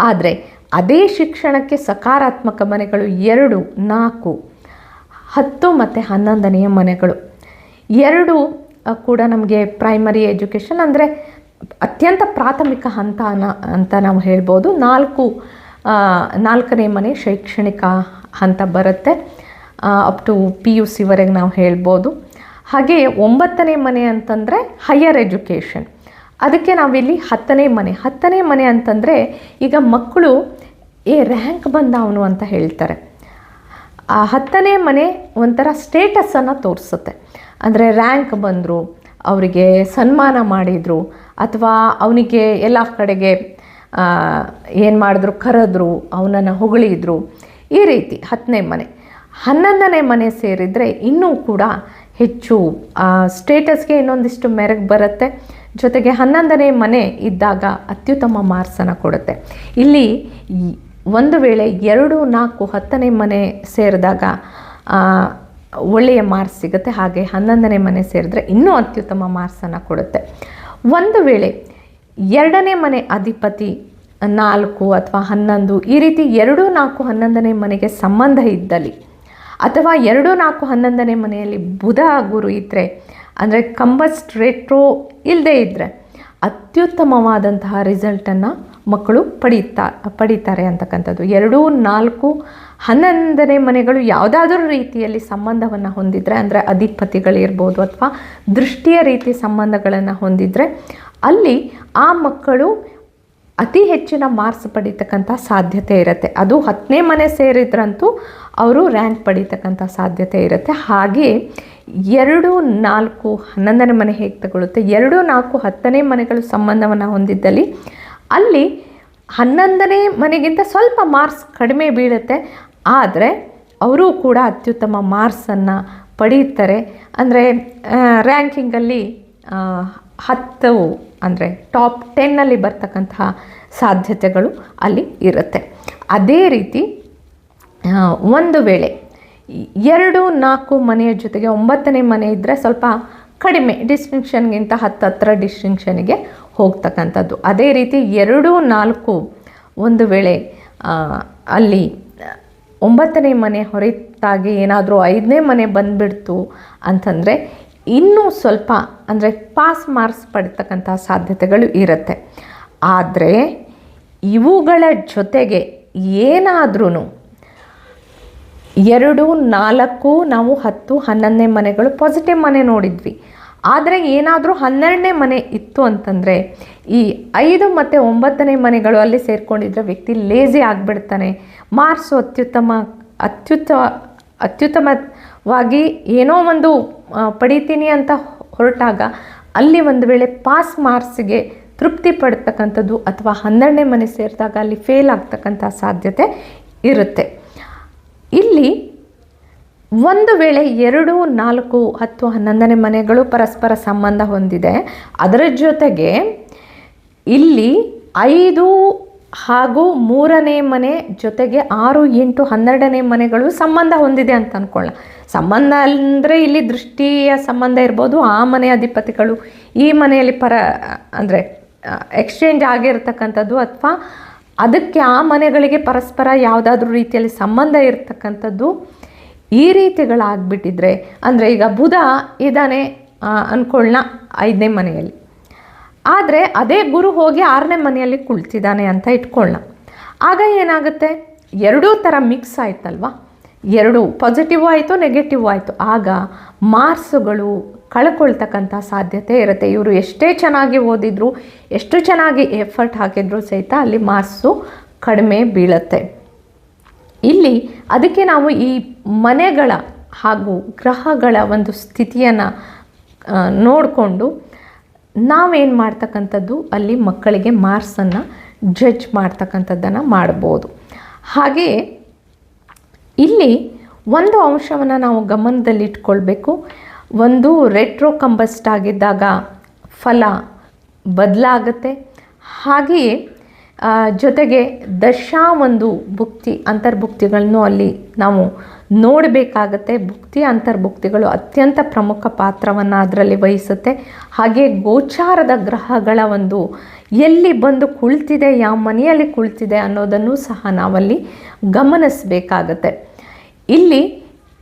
A: ಆದರೆ ಅದೇ ಶಿಕ್ಷಣಕ್ಕೆ ಸಕಾರಾತ್ಮಕ ಮನೆಗಳು ಎರಡು, ನಾಲ್ಕು, ಹತ್ತು ಮತ್ತು ಹನ್ನೊಂದನೆಯ ಮನೆಗಳು. ಎರಡು ಕೂಡ ನಮಗೆ ಪ್ರೈಮರಿ ಎಜುಕೇಷನ್ ಅಂದರೆ ಅತ್ಯಂತ ಪ್ರಾಥಮಿಕ ಹಂತ ಅಂತ ನಾವು ಹೇಳ್ಬೋದು. ನಾಲ್ಕು ನಾಲ್ಕನೇ ಮನೆ ಶೈಕ್ಷಣಿಕ ಹಂತ ಬರುತ್ತೆ. ಅಪ್ ಟು ಪಿ ಯು ಸಿವರೆಗೆ ನಾವು ಹೇಳ್ಬೋದು. ಹಾಗೆ ಒಂಬತ್ತನೇ ಮನೆ ಅಂತಂದರೆ ಹೈಯರ್ ಎಜುಕೇಷನ್ ಅದಕ್ಕೆ ನಾವಿಲ್ಲಿ ಹತ್ತನೇ ಮನೆ. ಹತ್ತನೇ ಮನೆ ಅಂತಂದರೆ ಈಗ ಮಕ್ಕಳು ಏ ರ್ಯಾಂಕ್ ಬಂದ ಅವನು ಅಂತ ಹೇಳ್ತಾರೆ. ಆ ಹತ್ತನೇ ಮನೆ ಒಂಥರ ಸ್ಟೇಟಸನ್ನು ತೋರಿಸುತ್ತೆ. ಅಂದರೆ ರ್ಯಾಂಕ್ ಬಂದರು, ಅವರಿಗೆ ಸನ್ಮಾನ ಮಾಡಿದರು, ಅಥವಾ ಅವನಿಗೆ ಎಲ್ಲ ಕಡೆಗೆ ಏನು ಮಾಡಿದ್ರು ಕರೆದ್ರು, ಅವನನ್ನು ಹೊಗಳಿದ್ರು ಈ ರೀತಿ ಹತ್ತನೇ ಮನೆ. ಹನ್ನೊಂದನೇ ಮನೆ ಸೇರಿದರೆ ಇನ್ನೂ ಕೂಡ ಹೆಚ್ಚು ಸ್ಟೇಟಸ್ಗೆ ಇನ್ನೊಂದಿಷ್ಟು ಮೆರಗು ಬರುತ್ತೆ. ಜೊತೆಗೆ ಹನ್ನೊಂದನೇ ಮನೆ ಇದ್ದಾಗ ಅತ್ಯುತ್ತಮ ಮಾರ್ಕ್ಸನ್ನು ಕೊಡುತ್ತೆ. ಇಲ್ಲಿ ಒಂದು ವೇಳೆ ಎರಡು, ನಾಲ್ಕು, ಹತ್ತನೇ ಮನೆ ಸೇರಿದಾಗ ಒಳ್ಳೆಯ ಮಾರ್ಕ್ಸ್ ಸಿಗುತ್ತೆ. ಹಾಗೆ ಹನ್ನೊಂದನೇ ಮನೆ ಸೇರಿದ್ರೆ ಇನ್ನೂ ಅತ್ಯುತ್ತಮ ಮಾರ್ಕ್ಸನ್ನು ಕೊಡುತ್ತೆ. ಒಂದು ವೇಳೆ ಎರಡನೇ ಮನೆ ಅಧಿಪತಿ ನಾಲ್ಕು ಅಥವಾ ಹನ್ನೊಂದು, ಈ ರೀತಿ ಎರಡು ನಾಲ್ಕು ಹನ್ನೊಂದನೇ ಮನೆಗೆ ಸಂಬಂಧ ಇದ್ದಲ್ಲಿ, ಅಥವಾ ಎರಡು ನಾಲ್ಕು ಹನ್ನೊಂದನೇ ಮನೆಯಲ್ಲಿ ಬುಧ ಗುರು ಇದ್ದರೆ ಅಂದರೆ ಕಂಬಸ್ಟ್ ರೆಟ್ರೋ ಇಲ್ಲದೇ ಇದ್ದರೆ ಅತ್ಯುತ್ತಮವಾದಂತಹ ರಿಸಲ್ಟನ್ನು ಮಕ್ಕಳು ಪಡೀತಾ, ಪಡೀತಾರೆ ಅಂತಕ್ಕಂಥದ್ದು. ಎರಡು ನಾಲ್ಕು ಹನ್ನೊಂದನೇ ಮನೆಗಳು ಯಾವುದಾದ್ರೂ ರೀತಿಯಲ್ಲಿ ಸಂಬಂಧವನ್ನು ಹೊಂದಿದರೆ, ಅಂದರೆ ಅಧಿಪತಿಗಳಿರ್ಬೋದು ಅಥವಾ ದೃಷ್ಟಿಯ ರೀತಿ ಸಂಬಂಧಗಳನ್ನು ಹೊಂದಿದರೆ, ಅಲ್ಲಿ ಆ ಮಕ್ಕಳು ಅತಿ ಹೆಚ್ಚಿನ ಮಾರ್ಕ್ಸ್ ಪಡೀತಕ್ಕಂಥ ಸಾಧ್ಯತೆ ಇರುತ್ತೆ. ಅದು ಹತ್ತನೇ ಮನೆ ಸೇರಿದ್ರಂತೂ ಅವರು ರ್ಯಾಂಕ್ ಪಡೀತಕ್ಕಂಥ ಸಾಧ್ಯತೆ ಇರುತ್ತೆ. ಹಾಗೆ ಎರಡು, ನಾಲ್ಕು, ಹನ್ನೊಂದನೇ ಮನೆ ಹೇಗೆ ತಗೊಳ್ಳುತ್ತೆ ಎರಡು, ನಾಲ್ಕು, ಹತ್ತನೇ ಮನೆಗಳು ಸಂಬಂಧವನ್ನು ಹೊಂದಿದ್ದಲ್ಲಿ ಅಲ್ಲಿ ಹನ್ನೊಂದನೇ ಮನೆಗಿಂತ ಸ್ವಲ್ಪ ಮಾರ್ಕ್ಸ್ ಕಡಿಮೆ ಬೀಳುತ್ತೆ. ಆದರೆ ಅವರೂ ಕೂಡ ಅತ್ಯುತ್ತಮ ಮಾರ್ಕ್ಸನ್ನು ಪಡೆಯುತ್ತಾರೆ ಅಂದರೆ ರ್ಯಾಂಕಿಂಗಲ್ಲಿ ಹತ್ತು ಅಂದರೆ ಟಾಪ್ ಟೆನ್ನಲ್ಲಿ ಬರ್ತಕ್ಕಂತಹ ಸಾಧ್ಯತೆಗಳು ಅಲ್ಲಿ ಇರುತ್ತೆ. ಅದೇ ರೀತಿ ಒಂದು ವೇಳೆ ಎರಡು, ನಾಲ್ಕು ಮನೆಯ ಜೊತೆಗೆ ಒಂಬತ್ತನೇ ಮನೆ ಇದ್ದರೆ ಸ್ವಲ್ಪ ಕಡಿಮೆ ಡಿಸ್ಟಿಂಕ್ಷನ್ಗಿಂತ ಹತ್ತತ್ರ ಡಿಸ್ಟಿಂಕ್ಷನ್ಗೆ ಹೋಗ್ತಕ್ಕಂಥದ್ದು. ಅದೇ ರೀತಿ ಎರಡು, ನಾಲ್ಕು ಒಂದು ವೇಳೆ ಅಲ್ಲಿ ಒಂಬತ್ತನೇ ಮನೆ ಹೊರತಾಗಿ ಏನಾದರೂ ಐದನೇ ಮನೆ ಬಂದುಬಿಡ್ತು ಅಂತಂದರೆ ಇನ್ನೂ ಸ್ವಲ್ಪ ಅಂದರೆ ಪಾಸ್ ಮಾರ್ಕ್ಸ್ ಪಡಿತಕ್ಕಂಥ ಸಾಧ್ಯತೆಗಳು ಇರುತ್ತೆ. ಆದರೆ ಇವುಗಳ ಜೊತೆಗೆ ಏನಾದ್ರೂ ಎರಡು, ನಾಲ್ಕು, ನಾವು ಹತ್ತು, ಹನ್ನೊಂದನೇ ಮನೆಗಳು ಪಾಸಿಟಿವ್ ಮನೆ ನೋಡಿದ್ವಿ. ಆದರೆ ಏನಾದರೂ ಹನ್ನೆರಡನೇ ಮನೆ ಇತ್ತು ಅಂತಂದರೆ ಈ ಐದು ಮತ್ತು ಒಂಬತ್ತನೇ ಮನೆಗಳು ಅಲ್ಲಿ ಸೇರಿಕೊಂಡಿದ್ರೆ ವ್ಯಕ್ತಿ ಲೇಜಿ ಆಗಿಬಿಡ್ತಾನೆ. ಮಾರ್ಕ್ಸು ಅತ್ಯುತ್ತಮ, ಅತ್ಯುತ್ತ, ಅತ್ಯುತ್ತಮವಾಗಿ ಏನೋ ಒಂದು ಪಡಿತೀನಿ ಅಂತ ಹೊರಟಾಗ ಅಲ್ಲಿ ಒಂದು ವೇಳೆ ಪಾಸ್ ಮಾರ್ಕ್ಸಿಗೆ ತೃಪ್ತಿ ಪಡ್ತಕ್ಕಂಥದ್ದು ಅಥವಾ ಹನ್ನೆರಡನೇ ಮನೆ ಸೇರಿದಾಗ ಅಲ್ಲಿ ಫೇಲ್ ಆಗ್ತಕ್ಕಂಥ ಸಾಧ್ಯತೆ ಇರುತ್ತೆ. ಇಲ್ಲಿ ಒಂದು ವೇಳೆ ಎರಡು, ನಾಲ್ಕು, ಹತ್ತು, ಹನ್ನೊಂದನೇ ಮನೆಗಳು ಪರಸ್ಪರ ಸಂಬಂಧ ಹೊಂದಿದೆ, ಅದರ ಜೊತೆಗೆ ಇಲ್ಲಿ ಐದು ಹಾಗೂ ಮೂರನೇ ಮನೆ ಜೊತೆಗೆ ಆರು ಎಂಟು ಹನ್ನೆರಡನೇ ಮನೆಗಳು ಸಂಬಂಧ ಹೊಂದಿದೆ ಅಂತ ಅಂದ್ಕೊಳ್ಳ ಸಂಬಂಧ ಅಂದರೆ ಇಲ್ಲಿ ದೃಷ್ಟಿಯ ಸಂಬಂಧ ಇರ್ಬೋದು, ಆ ಮನೆ ಅಧಿಪತಿಗಳು ಈ ಮನೆಯಲ್ಲಿ ಪರ, ಅಂದರೆ ಎಕ್ಸ್ಚೇಂಜ್ ಆಗಿರ್ತಕ್ಕಂಥದ್ದು ಅಥವಾ ಅದಕ್ಕೆ ಆ ಮನೆಗಳಿಗೆ ಪರಸ್ಪರ ಯಾವುದಾದ್ರೂ ರೀತಿಯಲ್ಲಿ ಸಂಬಂಧ ಇರತಕ್ಕಂಥದ್ದು ಈ ರೀತಿಗಳಾಗ್ಬಿಟ್ಟಿದ್ರೆ, ಅಂದರೆ ಈಗ ಬುಧ ಇದ್ದಾನೆ ಅಂದ್ಕೊಳ್ಳೋಣ ಐದನೇ ಮನೆಯಲ್ಲಿ. ಆದರೆ ಅದೇ ಗುರು ಹೋಗಿ ಆರನೇ ಮನೆಯಲ್ಲಿ ಕುಳಿತಿದ್ದಾನೆ ಅಂತ ಇಟ್ಕೊಳ್ಳೋಣ ಆಗ ಏನಾಗುತ್ತೆ? ಎರಡೂ ಥರ ಮಿಕ್ಸ್ ಆಯ್ತಲ್ವಾ? ಎರಡು ಪಾಸಿಟಿವ್ ಆಯಿತು ನೆಗೆಟಿವ್ ಆಯಿತು. ಆಗ ಮಾರ್ಕ್ಸುಗಳು ಕಳ್ಕೊಳ್ತಕ್ಕಂಥ ಸಾಧ್ಯತೆ ಇರುತ್ತೆ. ಇವರು ಎಷ್ಟೇ ಚೆನ್ನಾಗಿ ಓದಿದ್ರು, ಎಷ್ಟು ಚೆನ್ನಾಗಿ ಎಫರ್ಟ್ ಹಾಕಿದ್ರು ಸಹಿತ ಅಲ್ಲಿ ಮಾರ್ಕ್ಸು ಕಡಿಮೆ ಬೀಳುತ್ತೆ. ಇಲ್ಲಿ ಅದಕ್ಕೆ ನಾವು ಈ ಮನೆಗಳ ಹಾಗೂ ಗ್ರಹಗಳ ಒಂದು ಸ್ಥಿತಿಯನ್ನು ನೋಡಿಕೊಂಡು ನಾವೇನು ಮಾಡ್ತಕ್ಕಂಥದ್ದು? ಅಲ್ಲಿ ಮಕ್ಕಳಿಗೆ ಮಾರ್ಕ್ಸನ್ನು ಜಡ್ಜ್ ಮಾಡ್ತಕ್ಕಂಥದ್ದನ್ನು ಮಾಡ್ಬೋದು. ಹಾಗೆಯೇ ಇಲ್ಲಿ ಒಂದು ಅಂಶವನ್ನು ನಾವು ಗಮನದಲ್ಲಿಟ್ಕೊಳ್ಬೇಕು. ಒಂದು ರೆಟ್ರೋ ಕಂಬಸ್ಟ್ ಆಗಿದ್ದಾಗ ಫಲ ಬದಲಾಗುತ್ತೆ. ಹಾಗೆಯೇ ಜೊತೆಗೆ ದಶಾ ಒಂದು ಭುಕ್ತಿ ಅಂತರ್ಭುಕ್ತಿಗಳನ್ನು ಅಲ್ಲಿ ನಾವು ನೋಡಬೇಕಾಗತ್ತೆ. ಭುಕ್ತಿ ಅಂತರ್ಭುಕ್ತಿಗಳು ಅತ್ಯಂತ ಪ್ರಮುಖ ಪಾತ್ರವನ್ನು ಅದರಲ್ಲಿ ವಹಿಸುತ್ತೆ. ಹಾಗೆ ಗೋಚಾರದ ಗ್ರಹಗಳ ಒಂದು ಎಲ್ಲಿ ಬಂದು ಕುಳಿತಿದೆ, ಯಾವ ಮನೆಯಲ್ಲಿ ಕುಳಿತಿದೆ ಅನ್ನೋದನ್ನು ಸಹ ನಾವಲ್ಲಿ ಗಮನಿಸಬೇಕಾಗತ್ತೆ. ಇಲ್ಲಿ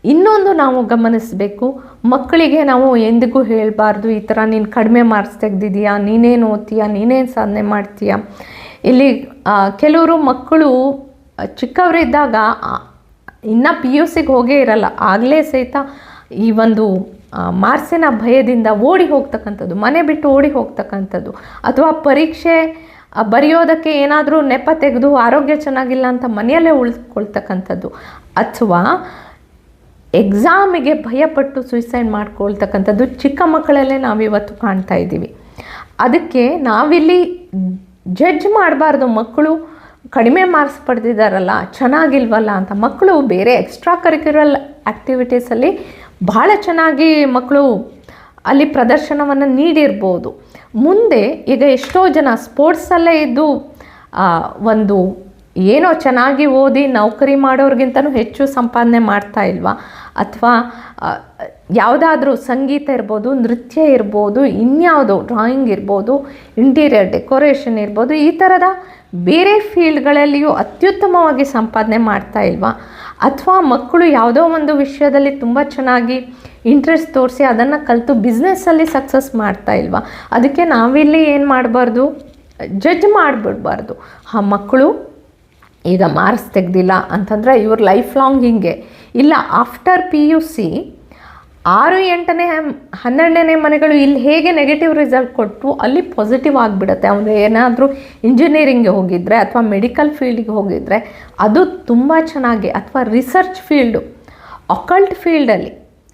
A: ಇನ್ನೊಂದು ನಾವು ಗಮನಿಸಬೇಕು, ಮಕ್ಕಳಿಗೆ ನಾವು ಎಂದಿಗೂ ಹೇಳಬಾರ್ದು, ಈ ಥರ ನೀನು ಕಡಿಮೆ ಮಾರ್ಕ್ಸ್ ತೆಗೆದಿದೀಯಾ ನೀನೇನು ಓದ್ತೀಯಾ, ನೀನೇನು ಸಾಧನೆ ಮಾಡ್ತೀಯಾ ಇಲ್ಲಿ ಕೆಲವರು ಮಕ್ಕಳು ಚಿಕ್ಕವರಿದ್ದಾಗ ಇನ್ನು ಪಿ ಯು ಸಿಗೆ ಹೋಗೇ ಇರಲ್ಲ. ಆಗಲೇ ಸಹಿತ ಈ ಒಂದು ಮಾರ್ಸಿನ ಭಯದಿಂದ ಓಡಿ ಹೋಗ್ತಕ್ಕಂಥದ್ದು, ಮನೆ ಬಿಟ್ಟು ಓಡಿ ಹೋಗ್ತಕ್ಕಂಥದ್ದು. ಅಥವಾ ಪರೀಕ್ಷೆ ಬರೆಯೋದಕ್ಕೆ ಏನಾದರೂ ನೆಪ ತೆಗೆದು ಆರೋಗ್ಯ ಚೆನ್ನಾಗಿಲ್ಲ ಅಂತ ಮನೆಯಲ್ಲೇ ಉಳಿಸ್ಕೊಳ್ತಕ್ಕಂಥದ್ದು ಅಥವಾ ಎಕ್ಸಾಮಿಗೆ ಭಯಪಟ್ಟು ಸುಯಿಸೈಡ್ ಮಾಡ್ಕೊಳ್ತಕ್ಕಂಥದ್ದು ಚಿಕ್ಕ ಮಕ್ಕಳಲ್ಲೇ ನಾವಿವತ್ತು ಕಾಣ್ತಾ ಇದ್ದೀವಿ. ಅದಕ್ಕೆ ನಾವಿಲ್ಲಿ ಜಡ್ಜ್ ಮಾಡಬಾರ್ದು. ಮಕ್ಕಳು ಕಡಿಮೆ ಮಾರ್ಕ್ಸ್ ಪಡೆದಿದ್ದಾರಲ್ಲ, ಚೆನ್ನಾಗಿಲ್ವಲ್ಲ ಅಂತ. ಮಕ್ಕಳು ಬೇರೆ ಎಕ್ಸ್ಟ್ರಾ ಕರಿಕ್ಯುಲರ್ ಆ್ಯಕ್ಟಿವಿಟೀಸಲ್ಲಿ ಭಾಳ ಚೆನ್ನಾಗಿ ಮಕ್ಕಳು ಅಲ್ಲಿ ಪ್ರದರ್ಶನವನ್ನು ನೀಡಿರ್ಬೋದು. ಮುಂದೆ ಈಗ ಎಷ್ಟೋ ಜನ ಸ್ಪೋರ್ಟ್ಸಲ್ಲೇ ಇದ್ದು ಒಂದು ಏನೋ ಚೆನ್ನಾಗಿ ಓದಿ ನೌಕರಿ ಮಾಡೋರಿಗಿಂತನೂ ಹೆಚ್ಚು ಸಂಪಾದನೆ ಮಾಡ್ತಾ ಇಲ್ವಾ? ಅಥವಾ ಯಾವುದಾದ್ರೂ ಸಂಗೀತ ಇರ್ಬೋದು, ನೃತ್ಯ ಇರ್ಬೋದು, ಇನ್ಯಾವುದು ಡ್ರಾಯಿಂಗ್ ಇರ್ಬೋದು ಇಂಟೀರಿಯರ್ ಡೆಕೋರೇಷನ್ ಇರ್ಬೋದು, ಈ ಥರದ ಬೇರೆ ಫೀಲ್ಡ್ಗಳಲ್ಲಿಯೂ ಅತ್ಯುತ್ತಮವಾಗಿ ಸಂಪಾದನೆ ಮಾಡ್ತಾ ಇಲ್ವಾ? ಅಥವಾ ಮಕ್ಕಳು ಯಾವುದೋ ಒಂದು ವಿಷಯದಲ್ಲಿ ತುಂಬ ಚೆನ್ನಾಗಿ ಇಂಟ್ರೆಸ್ಟ್ ತೋರಿಸಿ ಅದನ್ನು ಕಲಿತು ಬಿಸ್ನೆಸ್ಸಲ್ಲಿ ಸಕ್ಸಸ್ ಮಾಡ್ತಾ ಇಲ್ವಾ? ಅದಕ್ಕೆ ನಾವಿಲ್ಲಿ ಏನು ಮಾಡಬಾರ್ದು? ಜಡ್ಜ್ ಮಾಡಿಬಿಡ್ಬಾರ್ದು. ಆ ಮಕ್ಕಳು ಈಗ ಮಾರ್ಕ್ಸ್ ತೆಗ್ದಿಲ್ಲ ಅಂತಂದರೆ ಇವ್ರ ಲೈಫ್ ಲಾಂಗ್ ಹಿಂಗೆ. ಇಲ್ಲ ಆಫ್ಟರ್ ಪಿ ಯು ಸಿ ಆರು, ಎಂಟನೇ ಹನ್ನೆರಡನೇ ಮನೆಗಳು ಇಲ್ಲಿ ಹೇಗೆ ನೆಗೆಟಿವ್ ರಿಸಲ್ಟ್ ಕೊಟ್ಟು ಅಲ್ಲಿ ಪಾಸಿಟಿವ್ ಆಗಿಬಿಡುತ್ತೆ. ಅವನು ಏನಾದರೂ ಇಂಜಿನಿಯರಿಂಗ್ಗೆ ಹೋಗಿದ್ದರೆ ಅಥವಾ ಮೆಡಿಕಲ್ ಫೀಲ್ಡಿಗೆ ಹೋಗಿದ್ದರೆ ಅದು ತುಂಬ ಚೆನ್ನಾಗಿ ಅಥವಾ ರಿಸರ್ಚ್ ಫೀಲ್ಡು ಅಕಲ್ಟ್ ಫೀಲ್ಡಲ್ಲಿ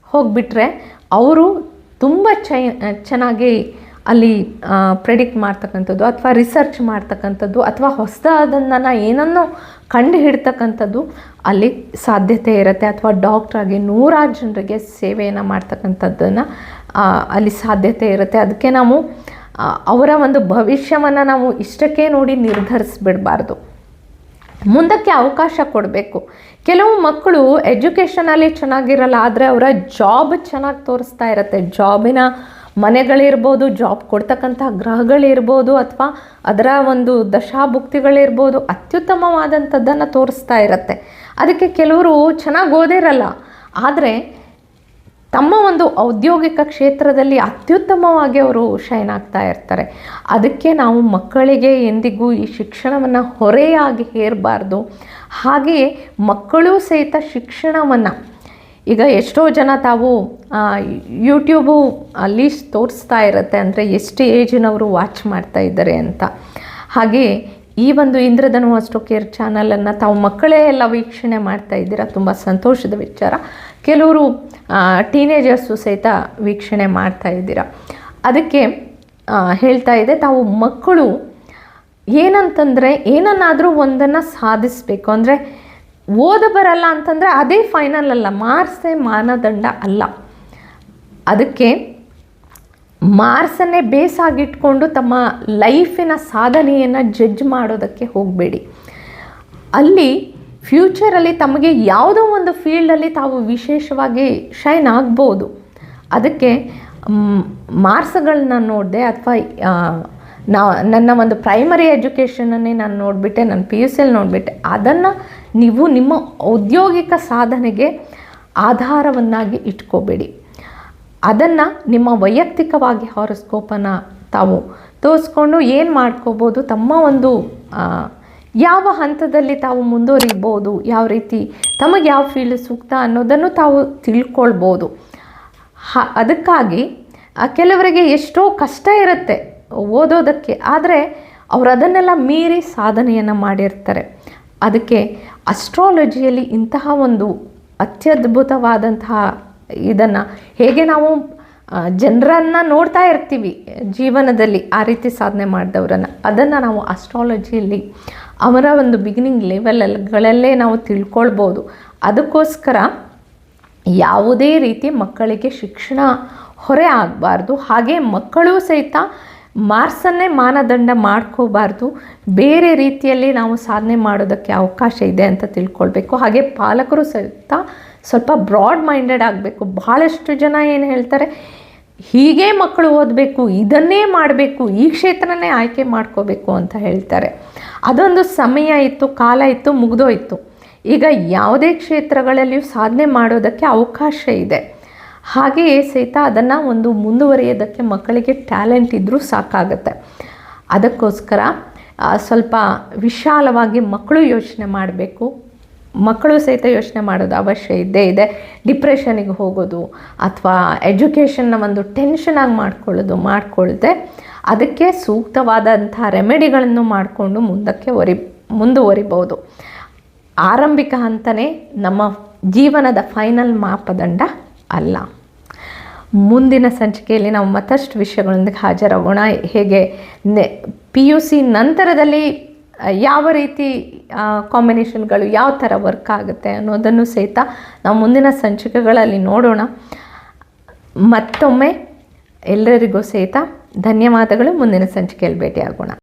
A: ಹೋಗಿಬಿಟ್ರೆ ಅವರು ತುಂಬ ಚೆನ್ನಾಗಿ ಅಲ್ಲಿ ಪ್ರೆಡಿಕ್ಟ್ ಮಾಡ್ತಕ್ಕಂಥದ್ದು ಅಥವಾ ರಿಸರ್ಚ್ ಮಾಡ್ತಕ್ಕಂಥದ್ದು ಅಥವಾ ಹೊಸದಾದನ್ನು ಏನನ್ನೋ ಕಂಡು ಹಿಡ್ತಕ್ಕಂಥದ್ದು ಅಲ್ಲಿ ಸಾಧ್ಯತೆ ಇರುತ್ತೆ ಅಥವಾ ಡಾಕ್ಟ್ರಾಗಿ ನೂರಾರು ಜನರಿಗೆ ಸೇವೆಯನ್ನು ಮಾಡ್ತಕ್ಕಂಥದ್ದನ್ನು ಅಲ್ಲಿ ಸಾಧ್ಯತೆ ಇರುತ್ತೆ. ಅದಕ್ಕೆ ನಾವು ಅವರ ಒಂದು ಭವಿಷ್ಯವನ್ನು ನಾವು ಇಷ್ಟಕ್ಕೆ ನೋಡಿ ನಿರ್ಧರಿಸ್ಬಿಡಬಾರ್ದು. ಮುಂದಕ್ಕೆ ಅವಕಾಶ ಕೊಡಬೇಕು. ಕೆಲವು ಮಕ್ಕಳು ಎಜುಕೇಷನಲ್ಲಿ ಚೆನ್ನಾಗಿರಲ್ಲ, ಆದರೆ ಅವರ ಜಾಬ್ ಚೆನ್ನಾಗಿ ತೋರಿಸ್ತಾ ಇರುತ್ತೆ. ಜಾಬಿನ ಮನೆಗಳಿರ್ಬೋದು ಜಾಬ್ ಕೊಡ್ತಕ್ಕಂಥ ಗ್ರಹಗಳಿರ್ಬೋದು ಅಥವಾ ಅದರ ಒಂದು ದಶಾಭುಕ್ತಿಗಳಿರ್ಬೋದು ಅತ್ಯುತ್ತಮವಾದಂಥದ್ದನ್ನು ತೋರಿಸ್ತಾ ಇರುತ್ತೆ. ಅದಕ್ಕೆ ಕೆಲವರು ಚೆನ್ನಾಗಿ ಓದಿರಲ್ಲ. ಆದರೆ ತಮ್ಮ ಒಂದು ಔದ್ಯೋಗಿಕ ಕ್ಷೇತ್ರದಲ್ಲಿ ಅತ್ಯುತ್ತಮವಾಗಿ ಅವರು ಶೈನ್ ಆಗ್ತಾ ಇರ್ತಾರೆ. ಅದಕ್ಕೆ ನಾವು ಮಕ್ಕಳಿಗೆ ಎಂದಿಗೂ ಈ ಶಿಕ್ಷಣವನ್ನು ಹೊರೆಯಾಗಿ ಹೇರಬಾರ್ದು. ಹಾಗೆಯೇ ಮಕ್ಕಳು ಸಹಿತ ಶಿಕ್ಷಣವನ್ನು ಈಗ ಎಷ್ಟೋ ಜನ ತಾವು ಯೂಟ್ಯೂಬು ಅಲ್ಲಿ ತೋರಿಸ್ತಾ ಇರುತ್ತೆ ಅಂದರೆ ಎಷ್ಟು ಏಜಿನವರು ವಾಚ್ ಮಾಡ್ತಾ ಇದ್ದಾರೆ ಅಂತ. ಹಾಗೆ ಈ ಒಂದು ಇಂದ್ರಧನು ಅಷ್ಟೋ ಕೇರ್ ಚಾನಲನ್ನು ತಾವು ಮಕ್ಕಳೇ ಎಲ್ಲ ವೀಕ್ಷಣೆ ಮಾಡ್ತಾ ಇದ್ದೀರಾ, ತುಂಬ ಸಂತೋಷದ ವಿಚಾರ. ಕೆಲವರು ಟೀನೇಜರ್ಸು ಸಹಿತ ವೀಕ್ಷಣೆ ಮಾಡ್ತಾ ಇದ್ದೀರಾ. ಅದಕ್ಕೆ ಹೇಳ್ತಾ ಇದೆ, ತಾವು ಮಕ್ಕಳು ಏನಂತಂದರೆ ಏನನ್ನಾದರೂ ಒಂದನ್ನು ಸಾಧಿಸಬೇಕು. ಅಂದರೆ ಓದ ಬರಲ್ಲ ಅಂತಂದರೆ ಅದೇ ಫೈನಲ್ ಅಲ್ಲ ಮಾರ್ಸೇ ಮಾನದಂಡ ಅಲ್ಲ. ಅದಕ್ಕೆ ಮಾರ್ಕ್ಸನ್ನೇ ಬೇಸಾಗಿಟ್ಕೊಂಡು ತಮ್ಮ ಲೈಫಿನ ಸಾಧನೆಯನ್ನು ಜಡ್ಜ್ ಮಾಡೋದಕ್ಕೆ ಹೋಗಬೇಡಿ. ಅಲ್ಲಿ ಫ್ಯೂಚರಲ್ಲಿ ತಮಗೆ ಯಾವುದೋ ಒಂದು ಫೀಲ್ಡಲ್ಲಿ ತಾವು ವಿಶೇಷವಾಗಿ ಶೈನ್ ಆಗ್ಬೋದು. ಅದಕ್ಕೆ ಮಾರ್ಕ್ಸ್ಗಳನ್ನ ನೋಡಿದೆ ಅಥವಾ ನಾ, ನನ್ನ ಒಂದು ಪ್ರೈಮರಿ ಎಜುಕೇಷನನ್ನೇ ನಾನು ನೋಡಿಬಿಟ್ಟೆ ನನ್ನ ಪಿ ಯು ಸಿಯಲ್ಲಿ ನೋಡಿಬಿಟ್ಟೆ. ಅದನ್ನು ನೀವು ನಿಮ್ಮ ಔದ್ಯೋಗಿಕ ಸಾಧನೆಗೆ ಆಧಾರವನ್ನಾಗಿ ಇಟ್ಕೋಬೇಡಿ. ಅದನ್ನು ನಿಮ್ಮ ವೈಯಕ್ತಿಕವಾಗಿ ಹಾರೋಸ್ಕೋಪನ್ನ ತಾವು ತೋರಿಸ್ಕೊಂಡು ಏನು ಮಾಡ್ಕೋಬೋದು, ತಮ್ಮ ಒಂದು ಯಾವ ಹಂತದಲ್ಲಿ ತಾವು ಮುಂದುವರಿಬೋದು, ಯಾವ ರೀತಿ, ತಮಗೆ ಯಾವ ಫೀಲ್ಡ್ ಸೂಕ್ತ ಅನ್ನೋದನ್ನು ತಾವು ತಿಳ್ಕೊಳ್ಬೋದು. ಹ, ಅದಕ್ಕಾಗಿ ಕೆಲವರಿಗೆ ಎಷ್ಟೋ ಕಷ್ಟ ಇರುತ್ತೆ ಓದೋದಕ್ಕೆ, ಆದರೆ ಅವರು ಅದನ್ನೆಲ್ಲ ಮೀರಿ ಸಾಧನೆಯನ್ನು ಮಾಡಿರ್ತಾರೆ. ಅದಕ್ಕೆ ಅಸ್ಟ್ರಾಲಜಿಯಲ್ಲಿ ಇಂತಹ ಒಂದು ಅತ್ಯದ್ಭುತವಾದಂತಹ ಇದನ್ನು ಹೇಗೆ ನಾವು ಜನರನ್ನು ನೋಡ್ತಾ ಇರ್ತೀವಿ ಜೀವನದಲ್ಲಿ ಆ ರೀತಿ ಸಾಧನೆ ಮಾಡಿದವರನ್ನು, ಅದನ್ನು ನಾವು ಅಸ್ಟ್ರಾಲಜಿಯಲ್ಲಿ ಅವರ ಒಂದು ಬಿಗಿನಿಂಗ್ ಲೆವೆಲ್ಗಳಲ್ಲೇ ನಾವು ತಿಳ್ಕೊಳ್ಬೋದು. ಅದಕ್ಕೋಸ್ಕರ ಯಾವುದೇ ರೀತಿ ಮಕ್ಕಳಿಗೆ ಶಿಕ್ಷಣ ಹೊರೆ ಆಗಬಾರ್ದು. ಹಾಗೆ ಮಕ್ಕಳು ಸಹಿತ ಮಾರ್ಕ್ಸನ್ನೇ ಮಾನದಂಡ ಮಾಡ್ಕೋಬಾರ್ದು. ಬೇರೆ ರೀತಿಯಲ್ಲಿ ನಾವು ಸಾಧನೆ ಮಾಡೋದಕ್ಕೆ ಅವಕಾಶ ಇದೆ ಅಂತ ತಿಳ್ಕೊಳ್ಬೇಕು. ಹಾಗೆ ಪಾಲಕರು ಸಹಿತ ಸ್ವಲ್ಪ ಬ್ರಾಡ್ ಮೈಂಡೆಡ್ ಆಗಬೇಕು. ಭಾಳಷ್ಟು ಜನ ಏನು ಹೇಳ್ತಾರೆ, ಹೀಗೆ ಮಕ್ಕಳು ಓದಬೇಕು, ಇದನ್ನೇ ಮಾಡಬೇಕು, ಈ ಕ್ಷೇತ್ರನೇ ಆಯ್ಕೆ ಮಾಡ್ಕೋಬೇಕು ಅಂತ ಹೇಳ್ತಾರೆ. ಅದೊಂದು ಸಮಯ ಇತ್ತು, ಕಾಲ ಇತ್ತು, ಮುಗಿದೋಯ್ತು. ಈಗ ಯಾವುದೇ ಕ್ಷೇತ್ರಗಳಲ್ಲಿಯೂ ಸಾಧನೆ ಮಾಡೋದಕ್ಕೆ ಅವಕಾಶ ಇದೆ. ಹಾಗೆಯೇ ಸಹಿತ ಅದನ್ನು ಒಂದು ಮುಂದುವರಿಯೋದಕ್ಕೆ ಮಕ್ಕಳಿಗೆ ಟ್ಯಾಲೆಂಟ್ ಇದ್ದರೂ ಸಾಕಾಗುತ್ತೆ. ಅದಕ್ಕೋಸ್ಕರ ಸ್ವಲ್ಪ ವಿಶಾಲವಾಗಿ ಮಕ್ಕಳು ಯೋಚನೆ ಮಾಡಬೇಕು. ಮಕ್ಕಳು ಸಹಿತ ಯೋಚನೆ ಮಾಡೋದು ಅವಶ್ಯ ಇದ್ದೇ ಇದೆ. ಡಿಪ್ರೆಷನಿಗೆ ಹೋಗೋದು ಅಥವಾ ಎಜುಕೇಷನ್ನ ಒಂದು ಟೆನ್ಷನಾಗಿ ಮಾಡ್ಕೊಳ್ಳೋದು ಮಾಡಿಕೊಳ್ಳದೆ ಅದಕ್ಕೆ ಸೂಕ್ತವಾದಂಥ ರೆಮಿಡಿಗಳನ್ನು ಮಾಡಿಕೊಂಡು ಮುಂದಕ್ಕೆ ಒರಿ, ಮುಂದುವರಿಬೋದು. ಆರಂಭಿಕ ಹಂತನೇ ನಮ್ಮ ಜೀವನದ ಫೈನಲ್ ಮಾಪದಂಡ ಅಲ್ಲ. ಮುಂದಿನ ಸಂಚಿಕೆಯಲ್ಲಿ ನಾವು ಮತ್ತಷ್ಟು ವಿಷಯಗಳೊಂದಿಗೆ ಹಾಜರಾಗೋಣ. ಹೇಗೆ ನೆ ಪಿ ಯು ಸಿ ನಂತರದಲ್ಲಿ ಯಾವ ರೀತಿ ಕಾಂಬಿನೇಷನ್ಗಳು ಯಾವ ಥರ ವರ್ಕ್ ಆಗುತ್ತೆ ಅನ್ನೋದನ್ನು ಸಹಿತ ನಾವು ಮುಂದಿನ ಸಂಚಿಕೆಗಳಲ್ಲಿ ನೋಡೋಣ. ಮತ್ತೊಮ್ಮೆ ಎಲ್ಲರಿಗೂ ಸಹಿತ ಧನ್ಯವಾದಗಳು. ಮುಂದಿನ ಸಂಚಿಕೆಯಲ್ಲಿ ಭೇಟಿಯಾಗೋಣ.